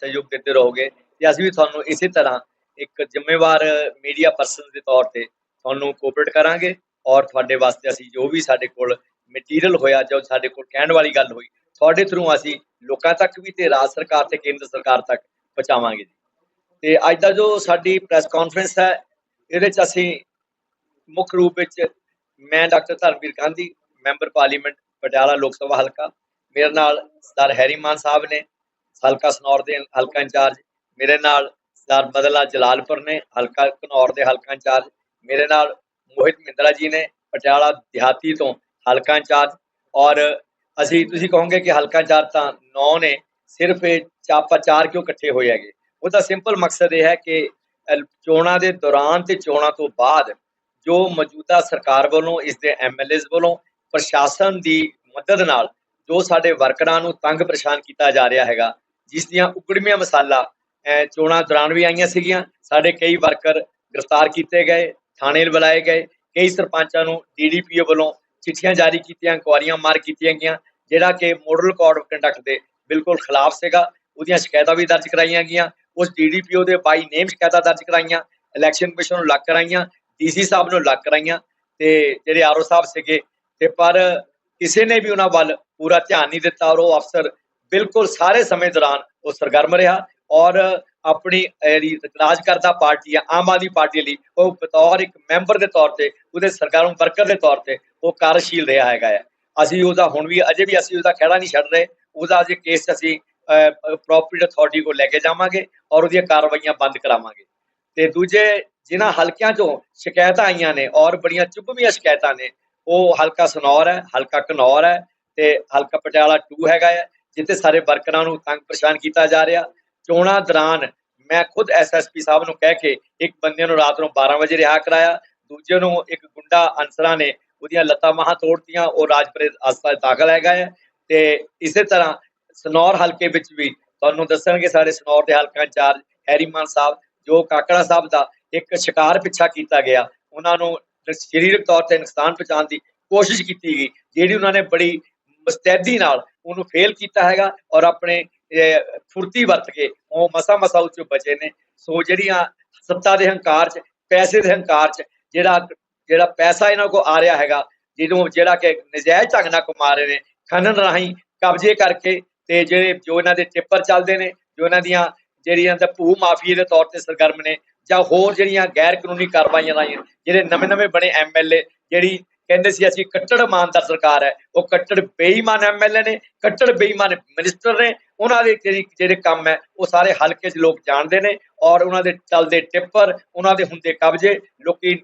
ਸਹਿਯੋਗ ਦਿੰਦੇ ਰਹੋਗੇ ਤੇ ਅਸੀਂ ਵੀ ਤੁਹਾਨੂੰ ਇਸੇ ਤਰ੍ਹਾਂ ਇੱਕ ਜ਼ਿੰਮੇਵਾਰ ਮੀਡੀਆ ਪਰਸਨ ਦੇ ਤੌਰ ਤੇ ਤੁਹਾਨੂੰ ਕੋਆਪਰੇਟ ਕਰਾਂਗੇ ਔਰ ਤੁਹਾਡੇ ਵਾਸਤੇ ਅਸੀਂ ਜੋ ਵੀ ਸਾਡੇ ਕੋਲ ਮਟੀਰੀਅਲ ਹੋਇਆ ਜੋ ਸਾਡੇ ਕੋਲ ਕਹਿਣ ਵਾਲੀ ਗੱਲ ਹੋਈ, ਤੁਹਾਡੇ ਥਰੂ ਅਸੀਂ ਲੋਕਾਂ ਤੱਕ ਵੀ ਤੇ ਰਾਜ ਸਰਕਾਰ ਤੇ ਕੇਂਦਰ ਸਰਕਾਰ ਤੱਕ ਪਹੁੰਚਾਵਾਂਗੇ ਜੀ। ਤੇ ਅੱਜ ਦਾ ਜੋ ਸਾਡੀ ਪ੍ਰੈਸ ਕਾਨਫਰੰਸ ਹੈ, ਇਹਦੇ ਚ ਅਸੀਂ ਮੁੱਖ ਰੂਪ ਵਿੱਚ ਮੈਂ doctor Dharamvir Gandhi member parliament Patiala Lok Sabha ਹਲਕਾ, ਮੇਰੇ ਨਾਲ ਸਰਦਾਰ ਹੈਰੀ ਮਾਨ ਸਾਹਿਬ ਨੇ ਹਲਕਾ ਸਨੌਰ ਦੇ ਹਲਕਾ ਇੰਚਾਰਜ ਮੇਰੇ ਨਾਲ ਸਰ ਬਦਲਾ ਜਲਾਲਪੁਰ ਨੇ, ਹਲਕਾ ਘਨੌਰ ਦੇ ਹਲਕਾ ਇੰਚਾਰਜ ਮੇਰੇ ਨਾਲ ਮੋਹਿਤ ਮਿੰਦਰਾ ਜੀ ਨੇ, ਪਟਿਆਲਾ ਦਿਹਾਤੀ ਤੋਂ ਹਲਕਾ ਇੰਚਾਰਜ ਔਰ ਅਸੀਂ, ਤੁਸੀਂ ਕਹੋਗੇ ਕਿ ਹਲਕਾ ਇੰਚਾਰਜ ਤਾਂ 9 ਨੇ, ਸਿਰਫ ਇਹ ਚਾਪਾ ਚਾਰ ਕਿਉਂ ਇਕੱਠੇ ਹੋਏ ਹੈਗੇ? ਉਹਦਾ ਸਿੰਪਲ ਮਕਸਦ ਇਹ ਹੈ ਕਿ ਚੋਣਾਂ ਦੇ ਦੌਰਾਨ ਤੇ ਚੋਣਾਂ ਤੋਂ ਬਾਅਦ ਜੋ ਮੌਜੂਦਾ ਸਰਕਾਰ ਵੱਲੋਂ, ਇਸ ਦੇ ਐਮਐਲਏਜ਼ ਵੱਲੋਂ ਪ੍ਰਸ਼ਾਸਨ ਦੀ ਮਦਦ ਨਾਲ ਜੋ ਸਾਡੇ ਵਰਕਰਾਂ ਨੂੰ ਤੰਗ ਪਰੇਸ਼ਾਨ ਕੀਤਾ ਜਾ ਰਿਹਾ ਹੈਗਾ ਜਿਸ ਦੀਆਂ ਉਕੜਮੀਆਂ ਮਸਾਲਾ ਚੋਣਾਂ ਦੌਰਾਨ ਵੀ ਆਈਆਂ ਸੀਗੀਆਂ। ਸਾਡੇ ਕਈ ਵਰਕਰ ਗ੍ਰਿਫਤਾਰ ਕੀਤੇ ਗਏ, ਥਾਣੇ ਬੁਲਾਏ ਗਏ। ਕਈ ਸਰਪੰਚਾਂ ਨੂੰ ਡੀਡੀਪੀਓ ਵੱਲੋਂ ਚਿੱਠੀਆਂ ਜਾਰੀ ਕੀਤੀਆਂ, ਇਨਕੁਆਰੀਆਂ ਮਾਰ ਕੀਤੀਆਂ ਗਈਆਂ, ਜਿਹੜਾ ਕਿ ਮਾਡਲ ਕੋਡ ਆਫ ਕੰਡਕਟ ਦੇ ਬਿਲਕੁਲ ਖਿਲਾਫ ਸੀਗਾ। ਉਹਦੀਆਂ ਸ਼ਿਕਾਇਤਾਂ ਵੀ ਦਰਜ ਕਰਾਈਆਂ ਗਈਆਂ। ਉਸ ਡੀਡੀਪੀਓ ਦੇ ਬਾਈ ਨੇਮ ਸ਼ਿਕਾਇਤਾਂ ਦਰਜ ਕਰਾਈਆਂ, ਇਲੈਕਸ਼ਨ ਕਮਿਸ਼ਨ ਨੂੰ ਲੱਗ ਕਰਾਈਆਂ ਡੀਸੀ ਸਾਹਿਬ ਨੂੰ ਲੱਗ ਕਰਾਈਆਂ ਤੇ ਜਿਹੜੇ ਆਰਓ ਸਾਹਿਬ ਸੀਗੇ ਤੇ ਪਰ ਕਿਸੇ ਨੇ ਵੀ ਉਹਨਾਂ ਵੱਲ ਪੂਰਾ ਧਿਆਨ ਨਹੀਂ ਦਿੱਤਾ ਔਰ ਉਹ ਅਫਸਰ ਬਿਲਕੁਲ ਸਾਰੇ ਸਮੇਂ ਦੌਰਾਨ ਉਹ ਸਰਗਰਮ ਰਿਹਾ ਔਰ ਆਪਣੀ ਜਿਹੜੀ ਰਾਜ ਕਰਦਾ ਪਾਰਟੀ ਆ, ਆਮ ਆਦਮੀ ਪਾਰਟੀ ਲਈ ਉਹ ਬਤੌਰ ਇੱਕ ਮੈਂਬਰ ਦੇ ਤੌਰ ਤੇ, ਉਹਦੇ ਸਰਗਰਮ ਵਰਕਰ ਦੇ ਤੌਰ ਤੇ ਉਹ ਕਾਰਜਸ਼ੀਲ ਰਿਹਾ ਹੈਗਾ ਹੈ। ਅਸੀਂ ਉਹਦਾ ਹੁਣ ਵੀ, ਅਜੇ ਵੀ ਅਸੀਂ ਉਹਦਾ ਖਹਿੜਾ ਨਹੀਂ ਛੱਡ ਰਹੇ। ਉਹਦਾ ਅਜੇ ਕੇਸ ਅਸੀਂ ਪ੍ਰੋਪਰਟੀ ਅਥਾਰਟੀ ਕੋਲ ਲੈ ਕੇ ਜਾਵਾਂਗੇ ਔਰ ਉਹਦੀਆਂ ਕਾਰਵਾਈਆਂ ਬੰਦ ਕਰਾਵਾਂਗੇ। ਤੇ ਦੂਜੇ, ਜਿਨ੍ਹਾਂ ਹਲਕਿਆਂ ਚੋਂ ਸ਼ਿਕਾਇਤਾਂ ਆਈਆਂ ਨੇ ਔਰ ਬੜੀਆਂ ਚੁੱਭਵੀਆਂ ਸ਼ਿਕਾਇਤਾਂ ਨੇ, ਉਹ ਹਲਕਾ ਸਨੌਰ ਹੈ, ਹਲਕਾ ਘਨੌਰ ਹੈ ਤੇ ਹਲਕਾ ਪਟਿਆਲਾ 2 ਹੈਗਾ ਹੈ। ਜਿੱਥੇ ਸਾਰੇ ਵਰਕਰਾਂ ਨੂੰ ਤੰਗ ਪਰੇਸ਼ਾਨ ਕੀਤਾ ਜਾ ਰਿਹਾ। ਚੋਣਾਂ ਦੌਰਾਨ ਮੈਂ ਖੁਦ ਐਸਐਸਪੀ ਸਾਹਿਬ ਨੂੰ ਕਹਿ ਕੇ ਇੱਕ ਬੰਦੇ ਨੂੰ ਰਾਤ ਨੂੰ 12 ਵਜੇ ਰਿਹਾ ਕਰਾਇਆ। ਦੂਜੇ ਨੂੰ ਇੱਕ ਗੁੰਡਾ ਅਨਸਰਾਂ ਨੇ ਉਹਦੀਆਂ ਲੱਤਾਂ ਮਾਹਾਂ ਤੋੜਤੀਆਂ, ਉਹ ਰਾਜਪੁਰੇ ਹਸਪਤਾਲ ਦਾਖਲ ਹੈਗਾ ਹੈ ਤੇ ਇਸੇ ਤਰ੍ਹਾਂ ਸਨੌਰ ਹਲਕੇ ਵਿੱਚ ਵੀ ਤੁਹਾਨੂੰ ਦੱਸਣਗੇ ਸਾਡੇ ਸਨੌਰ ਦੇ ਹਲਕਾ ਇੰਚਾਰਜ ਹੈਰੀ ਮਾਨ ਸਾਹਿਬ, ਜੋ ਕਾਕੜਾ ਸਾਹਿਬ ਦਾ ਇੱਕ ਸ਼ਿਕਾਰ ਪਿੱਛਾ ਕੀਤਾ ਗਿਆ। ਉਹਨਾਂ ਨੂੰ ਸਰੀਰਕ ਤੌਰ ਤੇ ਨੁਕਸਾਨ ਪਹੁੰਚਾਉਣ ਦੀ ਕੋਸ਼ਿਸ਼ ਕੀਤੀ ਗਈ, ਜਿਹੜੀ ਉਹਨਾਂ ਨੇ ਬੜੀ ਮੁਸਤੈਦੀ ਨਾਲ ਉਹਨੂੰ ਫੇਲ ਕੀਤਾ ਹੈਗਾ ਔਰ ਆਪਣੇ ਫੁਰਤੀ ਵਰਤ ਕੇ ਉਹ ਮਸਾ ਮਸਾ ਉੱਚੋਂ ਬਚੇ ਨੇ। ਸੋ ਜਿਹੜੀਆਂ ਸੱਤਾ ਦੇ ਹੰਕਾਰ 'ਚ, ਪੈਸੇ ਦੇ ਹੰਕਾਰ 'ਚ, ਜਿਹੜਾ ਜਿਹੜਾ ਪੈਸਾ ਇਹਨਾਂ ਕੋ ਆ ਰਿਹਾ ਹੈਗਾ, ਜਿਹਨੂੰ ਜਿਹੜਾ ਕਿ ਨਜਾਇਜ਼ ਢੰਗ ਨਾਲ ਕਮਾ ਰਹੇ ਨੇ, ਖਨਨ ਰਾਹੀਂ ਕਬਜ਼ੇ ਕਰਕੇ ਤੇ ਜਿਹੜੇ, ਜੋ ਇਹਨਾਂ ਦੇ ਟਿੱਪਰ ਚੱਲਦੇ ਨੇ, ਜੋ ਇਹਨਾਂ ਦੀਆਂ ਜਿਹੜੀਆਂ ਤਾਂ ਭੂ ਮਾਫੀਏ ਦੇ ਤੌਰ ਤੇ ਸਰਗਰਮ ਨੇ ਜਾਂ ਹੋਰ ਜਿਹੜੀਆਂ ਗੈਰ ਕਾਨੂੰਨੀ ਕਾਰਵਾਈਆਂ ਰਾਹੀਂ ਜਿਹੜੇ ਨਵੇਂ-ਨਵੇਂ ਬਣੇ ਐਮਐਲਏ ਜਿਹੜੀ ਕਹਿੰਦੇ ਸੀ, ਅਸੀਂ ਕੱਟੜ ਇਮਾਨਦਾਰ ਸਰਕਾਰ ਹੈ। ਉਹ ਕੱਟੜ ਬੇਈਮਾਨ ਐਮਐਲਏ ਨੇ, ਕੱਟੜ ਬੇਈਮਾਨ ਮਿਨਿਸਟਰ ਨੇ। ਉਹਨਾਂ ਦੇ ਜਿਹੜੀ ਜਿਹੜੇ ਕੰਮ ਹੈ, ਉਹ ਸਾਰੇ ਹਲਕੇ 'ਚ ਲੋਕ ਜਾਣਦੇ ਨੇ ਔਰ ਉਹਨਾਂ ਦੇ ਚੱਲਦੇ ਟਿੱਪਰ, ਉਹਨਾਂ ਦੇ ਹੁੰਦੇ ਕਬਜ਼ੇ। ਲੋਕੀ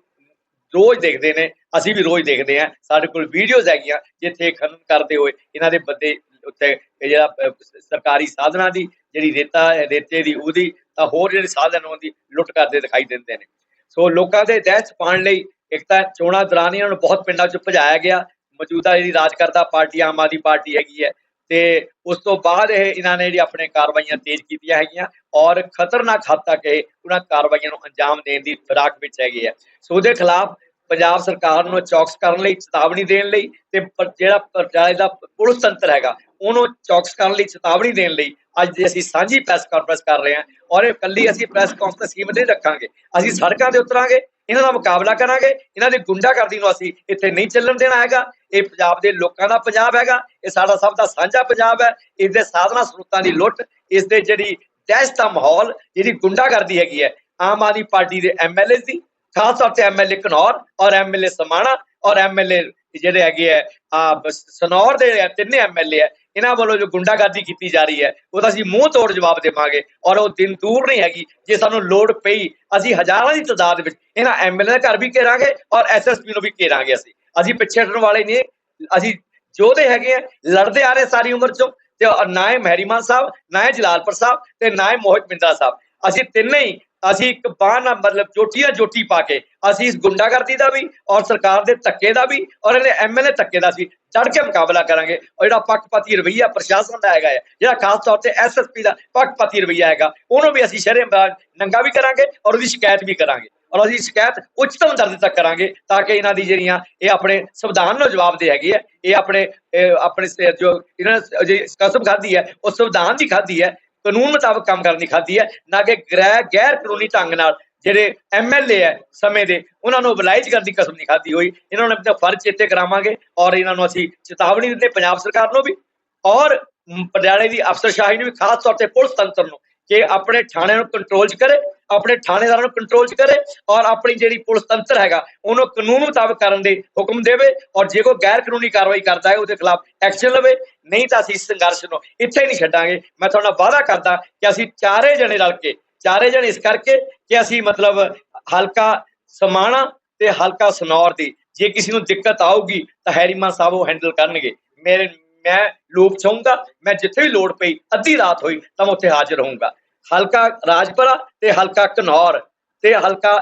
ਰੋਜ਼ ਦੇਖਦੇ ਨੇ, ਅਸੀਂ ਵੀ ਰੋਜ਼ ਦੇਖਦੇ ਆ ਸਾਡੇ ਕੋਲ ਵੀਡੀਓਜ਼ ਹੈਗੀਆਂ, ਜਿੱਥੇ ਖਨਨ ਕਰਦੇ ਹੋਏ ਇਹਨਾਂ ਦੇ ਬੰਦੇ ਉੱਤੇ ਜਿਹੜਾ ਸਰਕਾਰੀ ਸਾਧਨਾਂ ਦੀ, ਜਿਹੜੀ ਰੇਤਾ ਰੇਤੇ ਦੀ, ਉਹਦੀ, ਤਾਂ ਹੋਰ ਜਿਹੜੇ ਸਾਧਨ ਉਹਦੀ ਲੁੱਟ ਕਰਦੇ ਦਿਖਾਈ ਦਿੰਦੇ ਨੇ। ਸੋ ਲੋਕਾਂ ਦੇ ਦਹਿਸ਼ਤ ਪਾਉਣ ਲਈ ਇੱਕ ਤਾਂ ਚੋਣਾਂ ਦੌਰਾਨ ਇਹਨਾਂ ਨੂੰ ਬਹੁਤ ਪਿੰਡਾਂ 'ਚ ਭਜਾਇਆ ਗਿਆ। ਮੌਜੂਦਾ ਜਿਹੜੀ ਰਾਜ ਕਰਦਾ ਪਾਰਟੀ, ਆਮ ਆਦਮੀ ਪਾਰਟੀ ਹੈਗੀ ਹੈ ਤੇ ਉਸ ਤੋਂ ਬਾਅਦ ਇਹ ਇਹਨਾਂ ਨੇ ਜਿਹੜੀ ਆਪਣੇ ਕਾਰਵਾਈਆਂ ਤੇਜ਼ ਕੀਤੀਆਂ ਹੈਗੀਆਂ ਔਰ ਖਤਰਨਾਕ ਹੱਦ ਤੱਕ ਇਹ ਉਹਨਾਂ ਕਾਰਵਾਈਆਂ ਨੂੰ ਅੰਜਾਮ ਦੇਣ ਦੀ ਫਿਰਾਕ ਵਿੱਚ ਹੈਗੇ ਆ। ਸੋ ਉਹਦੇ ਖਿਲਾਫ ਪੰਜਾਬ ਸਰਕਾਰ ਨੂੰ ਚੌਕਸ ਕਰਨ ਲਈ, ਚੇਤਾਵਨੀ ਦੇਣ ਲਈ ਤੇ ਜਿਹੜਾ ਪੰਜਾਬ ਦਾ ਪੁਲਿਸ ਤੰਤਰ ਹੈਗਾ, ਉਹਨੂੰ ਚੌਕਸ ਕਰਨ ਲਈ, ਚੇਤਾਵਨੀ ਦੇਣ ਲਈ ਅੱਜ ਦੇ ਅਸੀਂ ਸਾਂਝੀ ਪ੍ਰੈਸ ਕਾਨਫਰੰਸ ਕਰ ਰਹੇ ਹਾਂ ਔਰ ਇਹ ਕੱਲੀ ਅਸੀਂ ਪ੍ਰੈਸ ਕਾਨਫਰੰਸ ਸੀਮਤ ਨਹੀਂ ਰੱਖਾਂਗੇ। ਅਸੀਂ ਸੜਕਾਂ ਤੇ ਉਤਰਾਂਗੇ ਇਹਨਾਂ ਦਾ ਮੁਕਾਬਲਾ ਕਰਾਂਗੇ ਇਹਨਾਂ ਦੀ ਗੁੰਡਾਗਰਦੀ ਨੂੰ ਅਸੀਂ ਇੱਥੇ ਨਹੀਂ ਚੱਲਣ ਦੇਣਾ ਹੈਗਾ। ਇਹ ਪੰਜਾਬ ਦੇ ਲੋਕਾਂ ਦਾ ਪੰਜਾਬ ਹੈਗਾ ਇਹ ਸਾਡਾ ਸਭ ਦਾ ਸਾਂਝਾ ਪੰਜਾਬ ਹੈ ਇਸ ਦੇ ਸਾਧਨਾ ਸਰੋਤਾਂ ਦੀ ਲੁੱਟ ਇਸ ਦੇ ਜਿਹੜੀ ਦਹਿਸ਼ਤ ਦਾ ਮਾਹੌਲ ਜਿਹੜੀ ਗੁੰਡਾਗਰਦੀ ਹੈਗੀ ਹੈ ਆਮ ਆਦਮੀ ਪਾਰਟੀ ਦੇ ਐਮਐਲਏ ਦੀ ਖਾਸ ਤੌਰ ਤੇ ਐਮਐਲਏ ਘਨੌਰ ਔਰ ਐਮਐਲਏ ਸਮਾਣਾ ਔਰ ਐਮਐਲਏ ਜਿਹੜੇ ਹੈਗੇ ਆ ਸਨੌਰ ਦੇ ਆ, ਤਿੰਨੇ ਐਮਐਲਏ ਹੈ ਇਹਨਾਂ ਵੱਲੋਂ ਜੋ ਗੁੰਡਾਗਰਦੀ ਕੀਤੀ ਜਾ ਰਹੀ ਹੈ, ਉਹਦਾ ਅਸੀਂ ਮੂੰਹ ਤੋੜ ਜਵਾਬ ਦੇਵਾਂਗੇ ਔਰ ਉਹ ਦਿਨ ਦੂਰ ਨਹੀਂ ਹੈਗੀ, ਜੇ ਸਾਨੂੰ ਲੋੜ ਪਈ, ਅਸੀਂ ਹਜ਼ਾਰਾਂ ਦੀ ਤਾਦਾਦ ਵਿੱਚ ਇਹਨਾਂ ਐਮਐਲਏ ਦੇ ਘਰ ਵੀ ਘੇਰਾਂਗੇ ਔਰ ਐਸਐਸਪੀ ਨੂੰ ਵੀ ਘੇਰਾਂਗੇ ਅਸੀਂ। ਅਸੀਂ ਪਿੱਛੇ ਹਟਣ ਵਾਲੇ ਨਹੀਂ, ਅਸੀਂ ਜੋਧੇ ਹੈਗੇ ਆ, ਲੜਦੇ ਆ ਰਹੇ ਸਾਰੀ ਉਮਰ ਚੋਂ, ਤੇ ਨਾ ਹੈ ਮਹਿਰੀਮਾਨ ਸਾਹਿਬ, ਨਾ ਹੈ ਜਲਾਲਪੁਰ ਸਾਹਿਬ ਤੇ ਨਾ ਹੈ ਮੋਹਿਤ ਮਿੰਦਰਾ ਸਾਹਿਬ। ਅਸੀਂ ਤਿੰਨੇ ਹੀ ਅਸੀਂ ਇੱਕ ਬਾਹ ਨਾਲ ਮਤਲਬ ਜੋਟੀਆਂ ਜੋਟੀ ਪਾ ਕੇ ਅਸੀਂ ਇਸ ਗੁੰਡਾਗਰਦੀ ਦਾ ਵੀ ਔਰ ਸਰਕਾਰ ਦੇ ਧੱਕੇ ਦਾ ਵੀ ਔਰ ਇਹਨੇ ਐਮਐਲਏ ਧੱਕੇ ਦਾ ਸੀ ਚੜ ਕੇ ਮੁਕਾਬਲਾ ਕਰਾਂਗੇ ਔਰ ਜਿਹੜਾ ਪੱਖਪਾਤੀ ਰਵਈਆ ਪ੍ਰਸ਼ਾਸਨ ਦਾ ਹੈਗਾ ਹੈ, ਜਿਹੜਾ ਖਾਸ ਤੌਰ ਤੇ ਐਸਐਸਪੀ ਦਾ ਪੱਖਪਾਤੀ ਰਵਈਆ ਹੈਗਾ, ਉਹਨੂੰ ਵੀ ਅਸੀਂ ਸ਼ਹਿਰੇ ਨੰਗਾ ਵੀ ਕਰਾਂਗੇ ਔਰ ਉਹਦੀ ਸ਼ਿਕਾਇਤ ਵੀ ਕਰਾਂਗੇ ਔਰ ਅਸੀਂ ਸ਼ਿਕਾਇਤ ਉੱਚਤਮ ਦਰਜੇ ਤੱਕ ਕਰਾਂਗੇ ਤਾਂ ਕਿ ਇਹਨਾਂ ਦੀ ਜਿਹੜੀਆਂ ਇਹ ਆਪਣੇ ਸੰਵਿਧਾਨ ਨੂੰ ਜਵਾਬ ਦੇ ਹੈਗੀ ਹੈ, ਇਹ ਆਪਣੇ ਆਪਣੇ, ਜੋ ਇਹਨਾਂ ਨੇ ਜਿਹੜੀ ਕਸਮ ਖਾਧੀ ਹੈ, ਉਹ ਸੰਵਿਧਾਨ ਦੀ ਖਾਧੀ ਹੈ ਕਾਨੂੰਨ ਮੁਤਾਬਕ ਕੰਮ ਕਰਨ ਦੀ ਖਾਦੀ ਹੈ, ਨਾ ਕਿ ਗ੍ਰਹਿ, ਗੈਰ ਕਾਨੂੰਨੀ ਢੰਗ ਨਾਲ ਜਿਹੜੇ ਐਮਐਲਏ ਹੈ ਸਮੇਂ ਦੇ, ਉਹਨਾਂ ਨੂੰ ਬਲਾਈਜ ਕਰਨ ਦੀ ਕਸਮ ਨਹੀਂ ਖਾਦੀ ਹੋਈ। ਇਹਨਾਂ ਨੂੰ ਆਪਣਾ ਫਰਜ਼ ਚੇਤੇ ਕਰਾਵਾਂਗੇ ਔਰ ਇਹਨਾਂ ਨੂੰ ਅਸੀਂ ਚੇਤਾਵਨੀ ਦਿੰਦੇ ਪੰਜਾਬ ਸਰਕਾਰ ਨੂੰ ਵੀ। ਔਰ ਪਟਿਆਲੇ ਦੀ ਅਫਸਰਸ਼ਾਹੀ ਨੂੰ ਵੀ ਖਾਸ ਤੌਰ ਤੇ ਪੁਲਿਸ ਤੰਤਰ ਨੂੰ ਕਿ ਆਪਣੇ ਥਾਣੇ ਨੂੰ ਕੰਟਰੋਲ 'ਚ ਕਰੇ। ਆਪਣੇ ਥਾਣੇਦਾਰਾਂ ਨੂੰ ਕੰਟਰੋਲ 'ਚ ਕਰੇ ਔਰ ਆਪਣੀ ਜਿਹੜੀ ਪੁਲਿਸ ਤੰਤਰ ਹੈਗਾ, ਉਹਨੂੰ ਕਾਨੂੰਨ ਮੁਤਾਬਕ ਕਰਨ ਦੇ ਹੁਕਮ ਦੇਵੇ ਔਰ ਜੇ ਕੋਈ ਗੈਰ ਕਾਨੂੰਨੀ ਕਾਰਵਾਈ ਕਰਦਾ ਹੈ, ਉਹਦੇ ਖਿਲਾਫ ਐਕਸ਼ਨ ਲਵੇ, ਨਹੀਂ ਤਾਂ ਅਸੀਂ ਸੰਘਰਸ਼ ਨੂੰ ਇੱਥੇ ਹੀ ਨਹੀਂ ਛੱਡਾਂਗੇ। ਮੈਂ ਤੁਹਾਡਾ ਵਾਅਦਾ ਕਰਦਾ ਕਿ ਅਸੀਂ ਚਾਰੇ ਜਣੇ ਰਲ ਕੇ, ਚਾਰੇ ਜਣੇ ਇਸ ਕਰਕੇ ਕਿ ਅਸੀਂ ਮਤਲਬ ਹਲਕਾ ਸਮਾਣਾ ਤੇ ਹਲਕਾ ਸਨੌਰ ਦੀ, ਜੇ ਕਿਸੇ ਨੂੰ ਦਿੱਕਤ ਆਊਗੀ ਤਾਂ ਹੈਰੀਮਾਨ ਸਾਹਿਬ ਉਹ ਹੈਂਡਲ ਕਰਨਗੇ। ਮੇਰੇ, ਮੈਂ ਲੋਕ ਚਾਹੂੰਗਾ ਮੈਂ ਜਿੱਥੇ ਵੀ ਲੋੜ ਪਈ, ਅੱਧੀ ਰਾਤ ਹੋਈ ਤਾਂ ਮੈਂ ਉੱਥੇ ਹਾਜ਼ਰ ਰਹੂੰਗਾ ਹਲਕਾ ਰਾਜਪੁਰਾ ਤੇ ਹਲਕਾ ਘਨੌਰ ਤੇ ਹਲਕਾ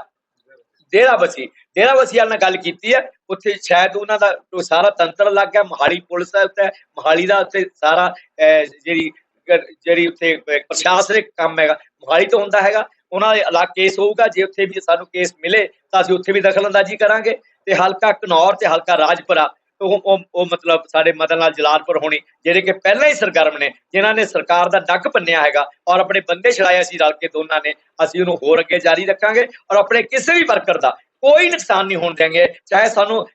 ਡੇਰਾ ਬਸੀ ਡੇਰਾ ਨਾਲ ਗੱਲ ਕੀਤੀ ਹੈ। ਉੱਥੇ ਸ਼ਾਇਦ ਉਹਨਾਂ ਦਾ ਸਾਰਾ ਤੰਤਰ ਲੱਗ ਗਿਆ। ਮੋਹਾਲੀ ਪੁਲਿਸ ਦਾ ਉੱਤੇ ਮੋਹਾਲੀ ਦਾ ਉੱਤੇ ਸਾਰਾ ਅਹ, ਜਿਹੜੀ ਜਿਹੜੀ ਉੱਥੇ ਪ੍ਰਸ਼ਾਸਨਿਕ ਕੰਮ ਹੈਗਾ। ਮੋਹਾਲੀ ਤੋਂ ਹੁੰਦਾ ਹੈਗਾ। ਉਹਨਾਂ ਦੇ ਅਲੱਗ ਕੇਸ ਹੋਊਗਾ। ਜੇ ਉੱਥੇ ਵੀ ਸਾਨੂੰ ਕੇਸ ਮਿਲੇ ਤਾਂ ਅਸੀਂ ਉੱਥੇ ਵੀ ਦਖਲ ਅੰਦਾਜ਼ੀ ਕਰਾਂਗੇ। ਤੇ ਹਲਕਾ ਘਨੌਰ ਤੇ ਹਲਕਾ ਰਾਜਪੁਰਾ ਉਹ ਉਹ ਮਤਲਬ ਸਾਡੇ ਮਦਨ ਲਾਲ ਜਲਾਲਪੁਰ ਹੋਣੀ, ਜਿਹੜੇ ਕਿ ਪਹਿਲਾਂ ਹੀ ਸਰਗਰਮ ਨੇ, ਜਿਨ੍ਹਾਂ ਨੇ ਸਰਕਾਰ ਦਾ ਡੱਕ ਪੰਨਿਆ ਹੈਗਾ ਔਰ ਆਪਣੇ ਬੰਦੇ ਛੜਾਏ ਸੀ ਰਲ ਕੇ ਦੋਨਾਂ ਨੇ, ਅਸੀਂ ਉਹਨੂੰ ਹੋਰ ਅੱਗੇ ਜਾਰੀ ਰੱਖਾਂਗੇ ਔਰ ਆਪਣੇ ਕਿਸੇ ਵੀ ਵਰਕਰ ਦਾ ਕੋਈ ਨੁਕਸਾਨ ਨਹੀਂ ਹੋਣ ਦੇਵਾਂਗੇ ਚਾਹੇ ਸਾਨੂੰ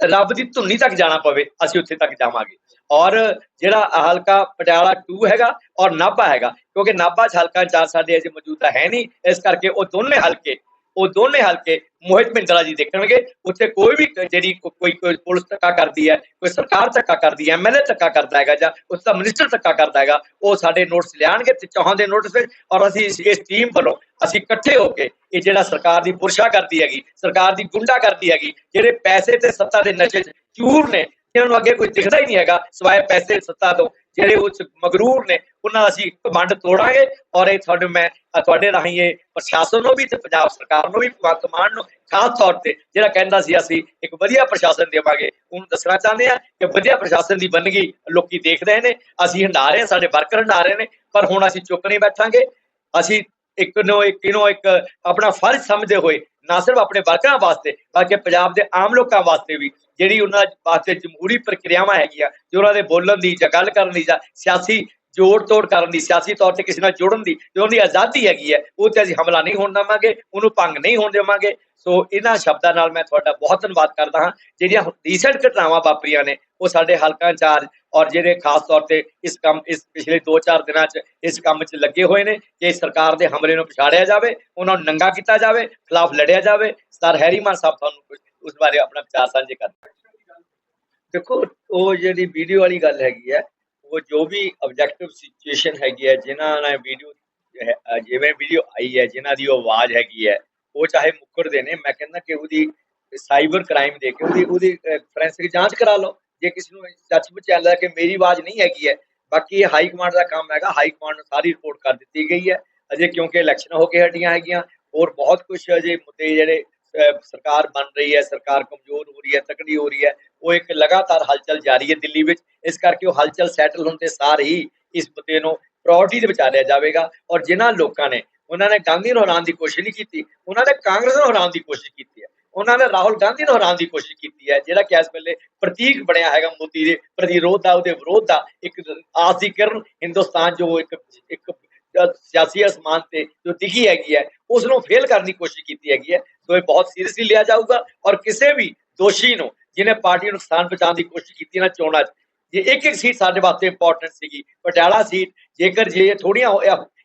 ਰੱਬ ਦੀ ਧੁੰਨੀ ਤੱਕ ਜਾਣਾ ਪਵੇ, ਅਸੀਂ ਉੱਥੇ ਤੱਕ ਜਾਵਾਂਗੇ। ਔਰ ਜਿਹੜਾ ਹਲਕਾ ਪਟਿਆਲਾ 2 ਹੈਗਾ ਔਰ ਨਾਭਾ ਹੈਗਾ, ਕਿਉਂਕਿ ਨਾਭਾ ਹਲਕਾ ਇੰਚਾਰਜ ਸਾਡੇ ਅਜੇ ਮੌਜੂਦਾ ਹੈ ਨਹੀਂ, ਇਸ ਕਰਕੇ ਉਹ ਦੋਨੇ ਹਲਕੇ ਉਹ ਦੋਨੇ ਹਲਕੇ ਮੋਹਿਤ ਮਿੰਦਰਾ ਜੀ ਦੇਖਣਗੇ। ਉੱਥੇ ਕੋਈ ਵੀ ਜਿਹੜੀ ਕੋਈ ਕੋਈ ਪੁਲਿਸ ਧੱਕਾ ਕਰਦੀ ਹੈ, ਕੋਈ ਸਰਕਾਰ ਧੱਕਾ ਕਰਦੀ ਹੈ ਐਮਐਲਏ ਧੱਕਾ ਕਰਦਾ ਹੈਗਾ ਜਾਂ ਉਸ ਦਾ ਮਿਨਿਸਟਰ ਧੱਕਾ ਕਰਦਾ ਹੈਗਾ, ਉਹ ਸਾਡੇ ਨੋਟਿਸ ਲਿਆਣਗੇ ਤੇ ਚੌਹਾਂ ਦੇ ਨੋਟਿਸ ਵਿੱਚ ਔਰ ਅਸੀਂ ਇਸ- ਟੀਮ ਵੱਲੋਂ ਅਸੀਂ ਇਕੱਠੇ ਹੋ ਕੇ ਇਹ ਜਿਹੜਾ ਸਰਕਾਰ ਦੀ ਪੁਰਸ਼ਾ ਕਰਦੀ ਹੈਗੀ, ਸਰਕਾਰ ਦੀ ਗੁੰਡਾ ਕਰਦੀ ਹੈਗੀ, ਜਿਹੜੇ ਪੈਸੇ ਤੇ ਸੱਤਾ ਦੇ ਨਸ਼ੇ 'ਚ ਚੂਰ ਨੇ ਇਹਨਾਂ ਨੂੰ ਅੱਗੇ ਕੋਈ ਦਿਖਦਾ ਹੀ ਨਹੀਂ ਹੈਗਾ। ਸਿਵਾਏ ਪੈਸੇ ਸੱਤਾ ਤੋਂ ਜਿਹੜੇ ਉਸ ਮਗਰੂਰ ਨੇ, ਉਹਨਾਂ ਦਾ ਅਸੀਂ ਕਮੰਡ ਤੋੜਾਂਗੇ ਔਰ ਇਹ ਤੁਹਾਡੇ ਮੈਂ ਤੁਹਾਡੇ ਰਾਹੀਂ ਇਹ ਪ੍ਰਸ਼ਾਸਨ ਨੂੰ ਵੀ ਤੇ ਪੰਜਾਬ ਸਰਕਾਰ ਨੂੰ ਵੀ, ਭਗਵੰਤ ਨੂੰ ਖਾਸ ਤੌਰ ਤੇ ਜਿਹੜਾ ਕਹਿੰਦਾ ਸੀ ਅਸੀਂ ਇੱਕ ਵਧੀਆ ਪ੍ਰਸ਼ਾਸਨ ਦੇਵਾਂਗੇ, ਉਹਨੂੰ ਦੱਸਣਾ ਚਾਹੁੰਦੇ ਆ ਕਿ ਵਧੀਆ ਪ੍ਰਸ਼ਾਸਨ ਦੀ ਬੰਦਗੀ ਲੋਕੀ ਦੇਖ ਰਹੇ ਨੇ, ਅਸੀਂ ਹੰਡਾ ਰਹੇ ਹਾਂ, ਸਾਡੇ ਵਰਕਰ ਹੰਡਾ ਰਹੇ ਨੇ, ਪਰ ਹੁਣ ਅਸੀਂ ਚੁੱਪ ਨਹੀਂ ਬੈਠਾਂਗੇ। ਅਸੀਂ ਇੱਕ ਨੂੰ ਇੱਕ ਨੂੰ ਇੱਕ ਆਪਣਾ ਫਰਜ਼ ਸਮਝਦੇ ਹੋਏ ਨਾ ਸਿਰਫ ਆਪਣੇ ਵਰਕਰਾਂ ਵਾਸਤੇ, ਬਲਕਿ ਪੰਜਾਬ ਦੇ ਆਮ ਲੋਕਾਂ ਵਾਸਤੇ ਵੀ, ਜਿਹੜੀ ਉਹਨਾਂ ਵਾਸਤੇ ਜਮਹੂਰੀ ਪ੍ਰਕਿਰਿਆਵਾਂ ਹੈਗੀਆਂ, ਜੋ ਉਹਨਾਂ ਦੇ ਬੋਲਣ ਦੀ ਜਾਂ ਗੱਲ ਕਰਨ ਦੀ ਜਾਂ ਸਿਆਸੀ ਜੋੜ ਤੋੜ ਕਰਨ ਦੀ, ਸਿਆਸੀ ਤੌਰ ਤੇ ਕਿਸੇ ਨਾਲ ਜੁੜਨ ਦੀ, ਜੋ ਉਹਦੀ ਆਜ਼ਾਦੀ ਹੈਗੀ ਹੈ, ਉਹ ਤੇ ਅਸੀਂ ਹਮਲਾ ਨਹੀਂ ਹੋਣ ਦੇਵਾਂਗੇ, ਉਹਨੂੰ ਭੰਗ ਨਹੀਂ ਹੋਣ ਦੇਵਾਂਗੇ। ਸੋ ਇਹਨਾਂ ਸ਼ਬਦਾਂ ਨਾਲ ਮੈਂ ਤੁਹਾਡਾ ਬਹੁਤ ਧੰਨਵਾਦ ਕਰਦਾ ਹਾਂ, ਜਿਹੜੀਆਂ ਰੀਸੈਂਟ ਘਟਨਾਵਾਂ ਵਾਪਰੀਆਂ ਨੇ ਉਹ ਸਾਡੇ ਹਲਕਾ ਇੰਚਾਰਜ ਔਰ ਜਿਹੜੇ ਖਾਸ ਤੌਰ ਤੇ ਇਸ ਕੰਮ, ਇਸ ਪਿਛਲੇ 2-4 ਦਿਨਾਂ 'ਚ ਇਸ ਕੰਮ 'ਚ ਲੱਗੇ ਹੋਏ ਨੇ ਕਿ ਸਰਕਾਰ ਦੇ ਹਮਲੇ ਨੂੰ ਪਛਾੜਿਆ ਜਾਵੇ, ਉਹਨਾਂ ਨੂੰ ਨੰਗਾ ਕੀਤਾ ਜਾਵੇ, ਖਿਲਾਫ ਲੜਿਆ ਜਾਵੇ। ਸਰ ਹੈਰੀਮਾਨ ਸਾਹਿਬ ਤੁਹਾਨੂੰ ਉਸ ਬਾਰੇ ਆਪਣਾ ਵਿਚਾਰ ਸਾਂਝੇ ਕਰਦੇ ਦੇਖੋ, ਉਹ ਜਿਹੜੀ ਵੀਡੀਓ ਵਾਲੀ ਗੱਲ ਹੈਗੀ ਹੈ, ਉਹ ਜੋ ਵੀ ਆਬਜੈਕਟਿਵ ਸਿਚੁਏਸ਼ਨ ਹੈਗੀ ਹੈ, ਜਿਨ੍ਹਾਂ ਨਾਲ ਵੀਡੀਓ ਜਿਵੇਂ ਵੀਡੀਓ ਆਈ ਹੈ, ਜਿਨ੍ਹਾਂ ਦੀ ਉਹ ਆਵਾਜ਼ ਹੈਗੀ ਹੈ, ਉਹ ਚਾਹੇ ਮੁੱਕਰਦੇ ਨੇ, ਮੈਂ ਕਹਿੰਦਾ ਕਿ ਉਹਦੀ ਸਾਈਬਰ ਕ੍ਰਾਈਮ ਦੇ ਕੇ ਉਹਦੀ ਉਹਦੀ ਫੋਰੈਂਸਿਕ ਜਾਂਚ ਕਰਾ ਲਓ। ਜੇ ਕਿਸੇ ਨੂੰ ਸੱਚ ਵਿੱਚ ਚੱਲਦਾ ਕਿ ਮੇਰੀ ਆਵਾਜ਼ ਨਹੀਂ ਹੈਗੀ ਹੈ, ਬਾਕੀ ਇਹ ਹਾਈ ਕਮਾਂਡ ਦਾ ਕੰਮ ਹੈਗਾ ਹਾਈ ਕਮਾਂਡ ਨੂੰ ਸਾਰੀ ਰਿਪੋਰਟ ਕਰ ਦਿੱਤੀ ਗਈ ਹੈ। ਅਜੇ ਕਿਉਂਕਿ ਇਲੈਕਸ਼ਨ ਹੋ ਕੇ ਹਟੀਆਂ ਹੈਗੀਆਂ, ਹੋਰ ਬਹੁਤ ਕੁਝ ਅਜੇ ਮੁੱਦੇ ਜਿਹੜੇ ਸਰਕਾਰ ਬਣ ਰਹੀ ਹੈ, ਸਰਕਾਰ ਕਮਜ਼ੋਰ ਹੋ ਰਹੀ ਹੈ, ਤਕੜੀ ਹੋ ਰਹੀ ਹੈ, ਉਹ ਇੱਕ ਲਗਾਤਾਰ ਹਲਚਲ ਜਾਰੀ ਹੈ ਦਿੱਲੀ ਵਿੱਚ। ਇਸ ਕਰਕੇ ਉਹ ਹਲਚਲ ਸੈਟਲ ਹੋਣ ਤੇ ਸਾਰ ਹੀ ਇਸ ਮੁੱਦੇ ਨੂੰ ਪ੍ਰਾਇੋਰਟੀ ਦੇ ਵਿੱਚ ਲਿਆ ਜਾਵੇਗਾ। ਔਰ ਜਿਨ੍ਹਾਂ ਲੋਕਾਂ ਨੇ, ਉਹਨਾਂ ਨੇ ਗਾਂਧੀ ਨੂੰ ਹਰਾਉਣ ਦੀ ਕੋਸ਼ਿਸ਼ ਨਹੀਂ ਕੀਤੀ, ਉਹਨਾਂ ਨੇ ਕਾਂਗਰਸ ਨੂੰ ਹਰਾਉਣ ਦੀ ਕੋਸ਼ਿਸ਼ ਕੀਤੀ ਹੈ। ਉਹਨਾਂ ਨੇ ਰਾਹੁਲ ਗਾਂਧੀ ਨੂੰ ਹਰਾਉਣ ਦੀ ਕੋਸ਼ਿਸ਼ ਕੀਤੀ ਹੈ, ਜਿਹੜਾ ਕਿ ਇਸ ਵੇਲੇ ਪ੍ਰਤੀਕ ਬਣਿਆ ਹੈਗਾ ਮੋਦੀ ਦੇ ਪ੍ਰਤੀਰੋਧ ਦਾ, ਉਹਦੇ ਵਿਰੋਧ ਦਾ, ਇੱਕ ਆਸ ਦੀ ਕਿਰਨ ਹਿੰਦੁਸਤਾਨ ਜੋ ਇੱਕ ਇੱਕ ਸਿਆਸੀ ਅਸਮਾਨ ਤੇ ਜੋ ਦਿਖੀ ਹੈਗੀ ਹੈ ਉਸ ਨੂੰ ਫੇਲ ਕਰਨ ਦੀ ਕੋਸ਼ਿਸ਼ ਕੀਤੀ ਹੈਗੀ ਹੈ, ਸੋ ਇਹ ਬਹੁਤ ਸੀਰੀਅਸਲੀ ਲਿਆ ਜਾਊਗਾ ਔਰ ਕਿਸੇ ਵੀ ਦੋਸ਼ੀ ਨੂੰ ਜਿਹਨੇ ਪਾਰਟੀ ਨੂੰ ਨੁਕਸਾਨ ਪਹੁੰਚਾਉਣ ਦੀ ਕੋਸ਼ਿਸ਼ ਕੀਤੀ ਨਾ ਚੋਣਾਂ 'ਚ, ਜੇ ਇੱਕ ਇੱਕ ਸੀਟ ਸਾਡੇ ਵਾਸਤੇ ਇੰਪੋਰਟੈਂਟ ਸੀਗੀ, ਪਟਿਆਲਾ ਸੀਟ ਜੇਕਰ ਜੇ ਥੋੜੀਆਂ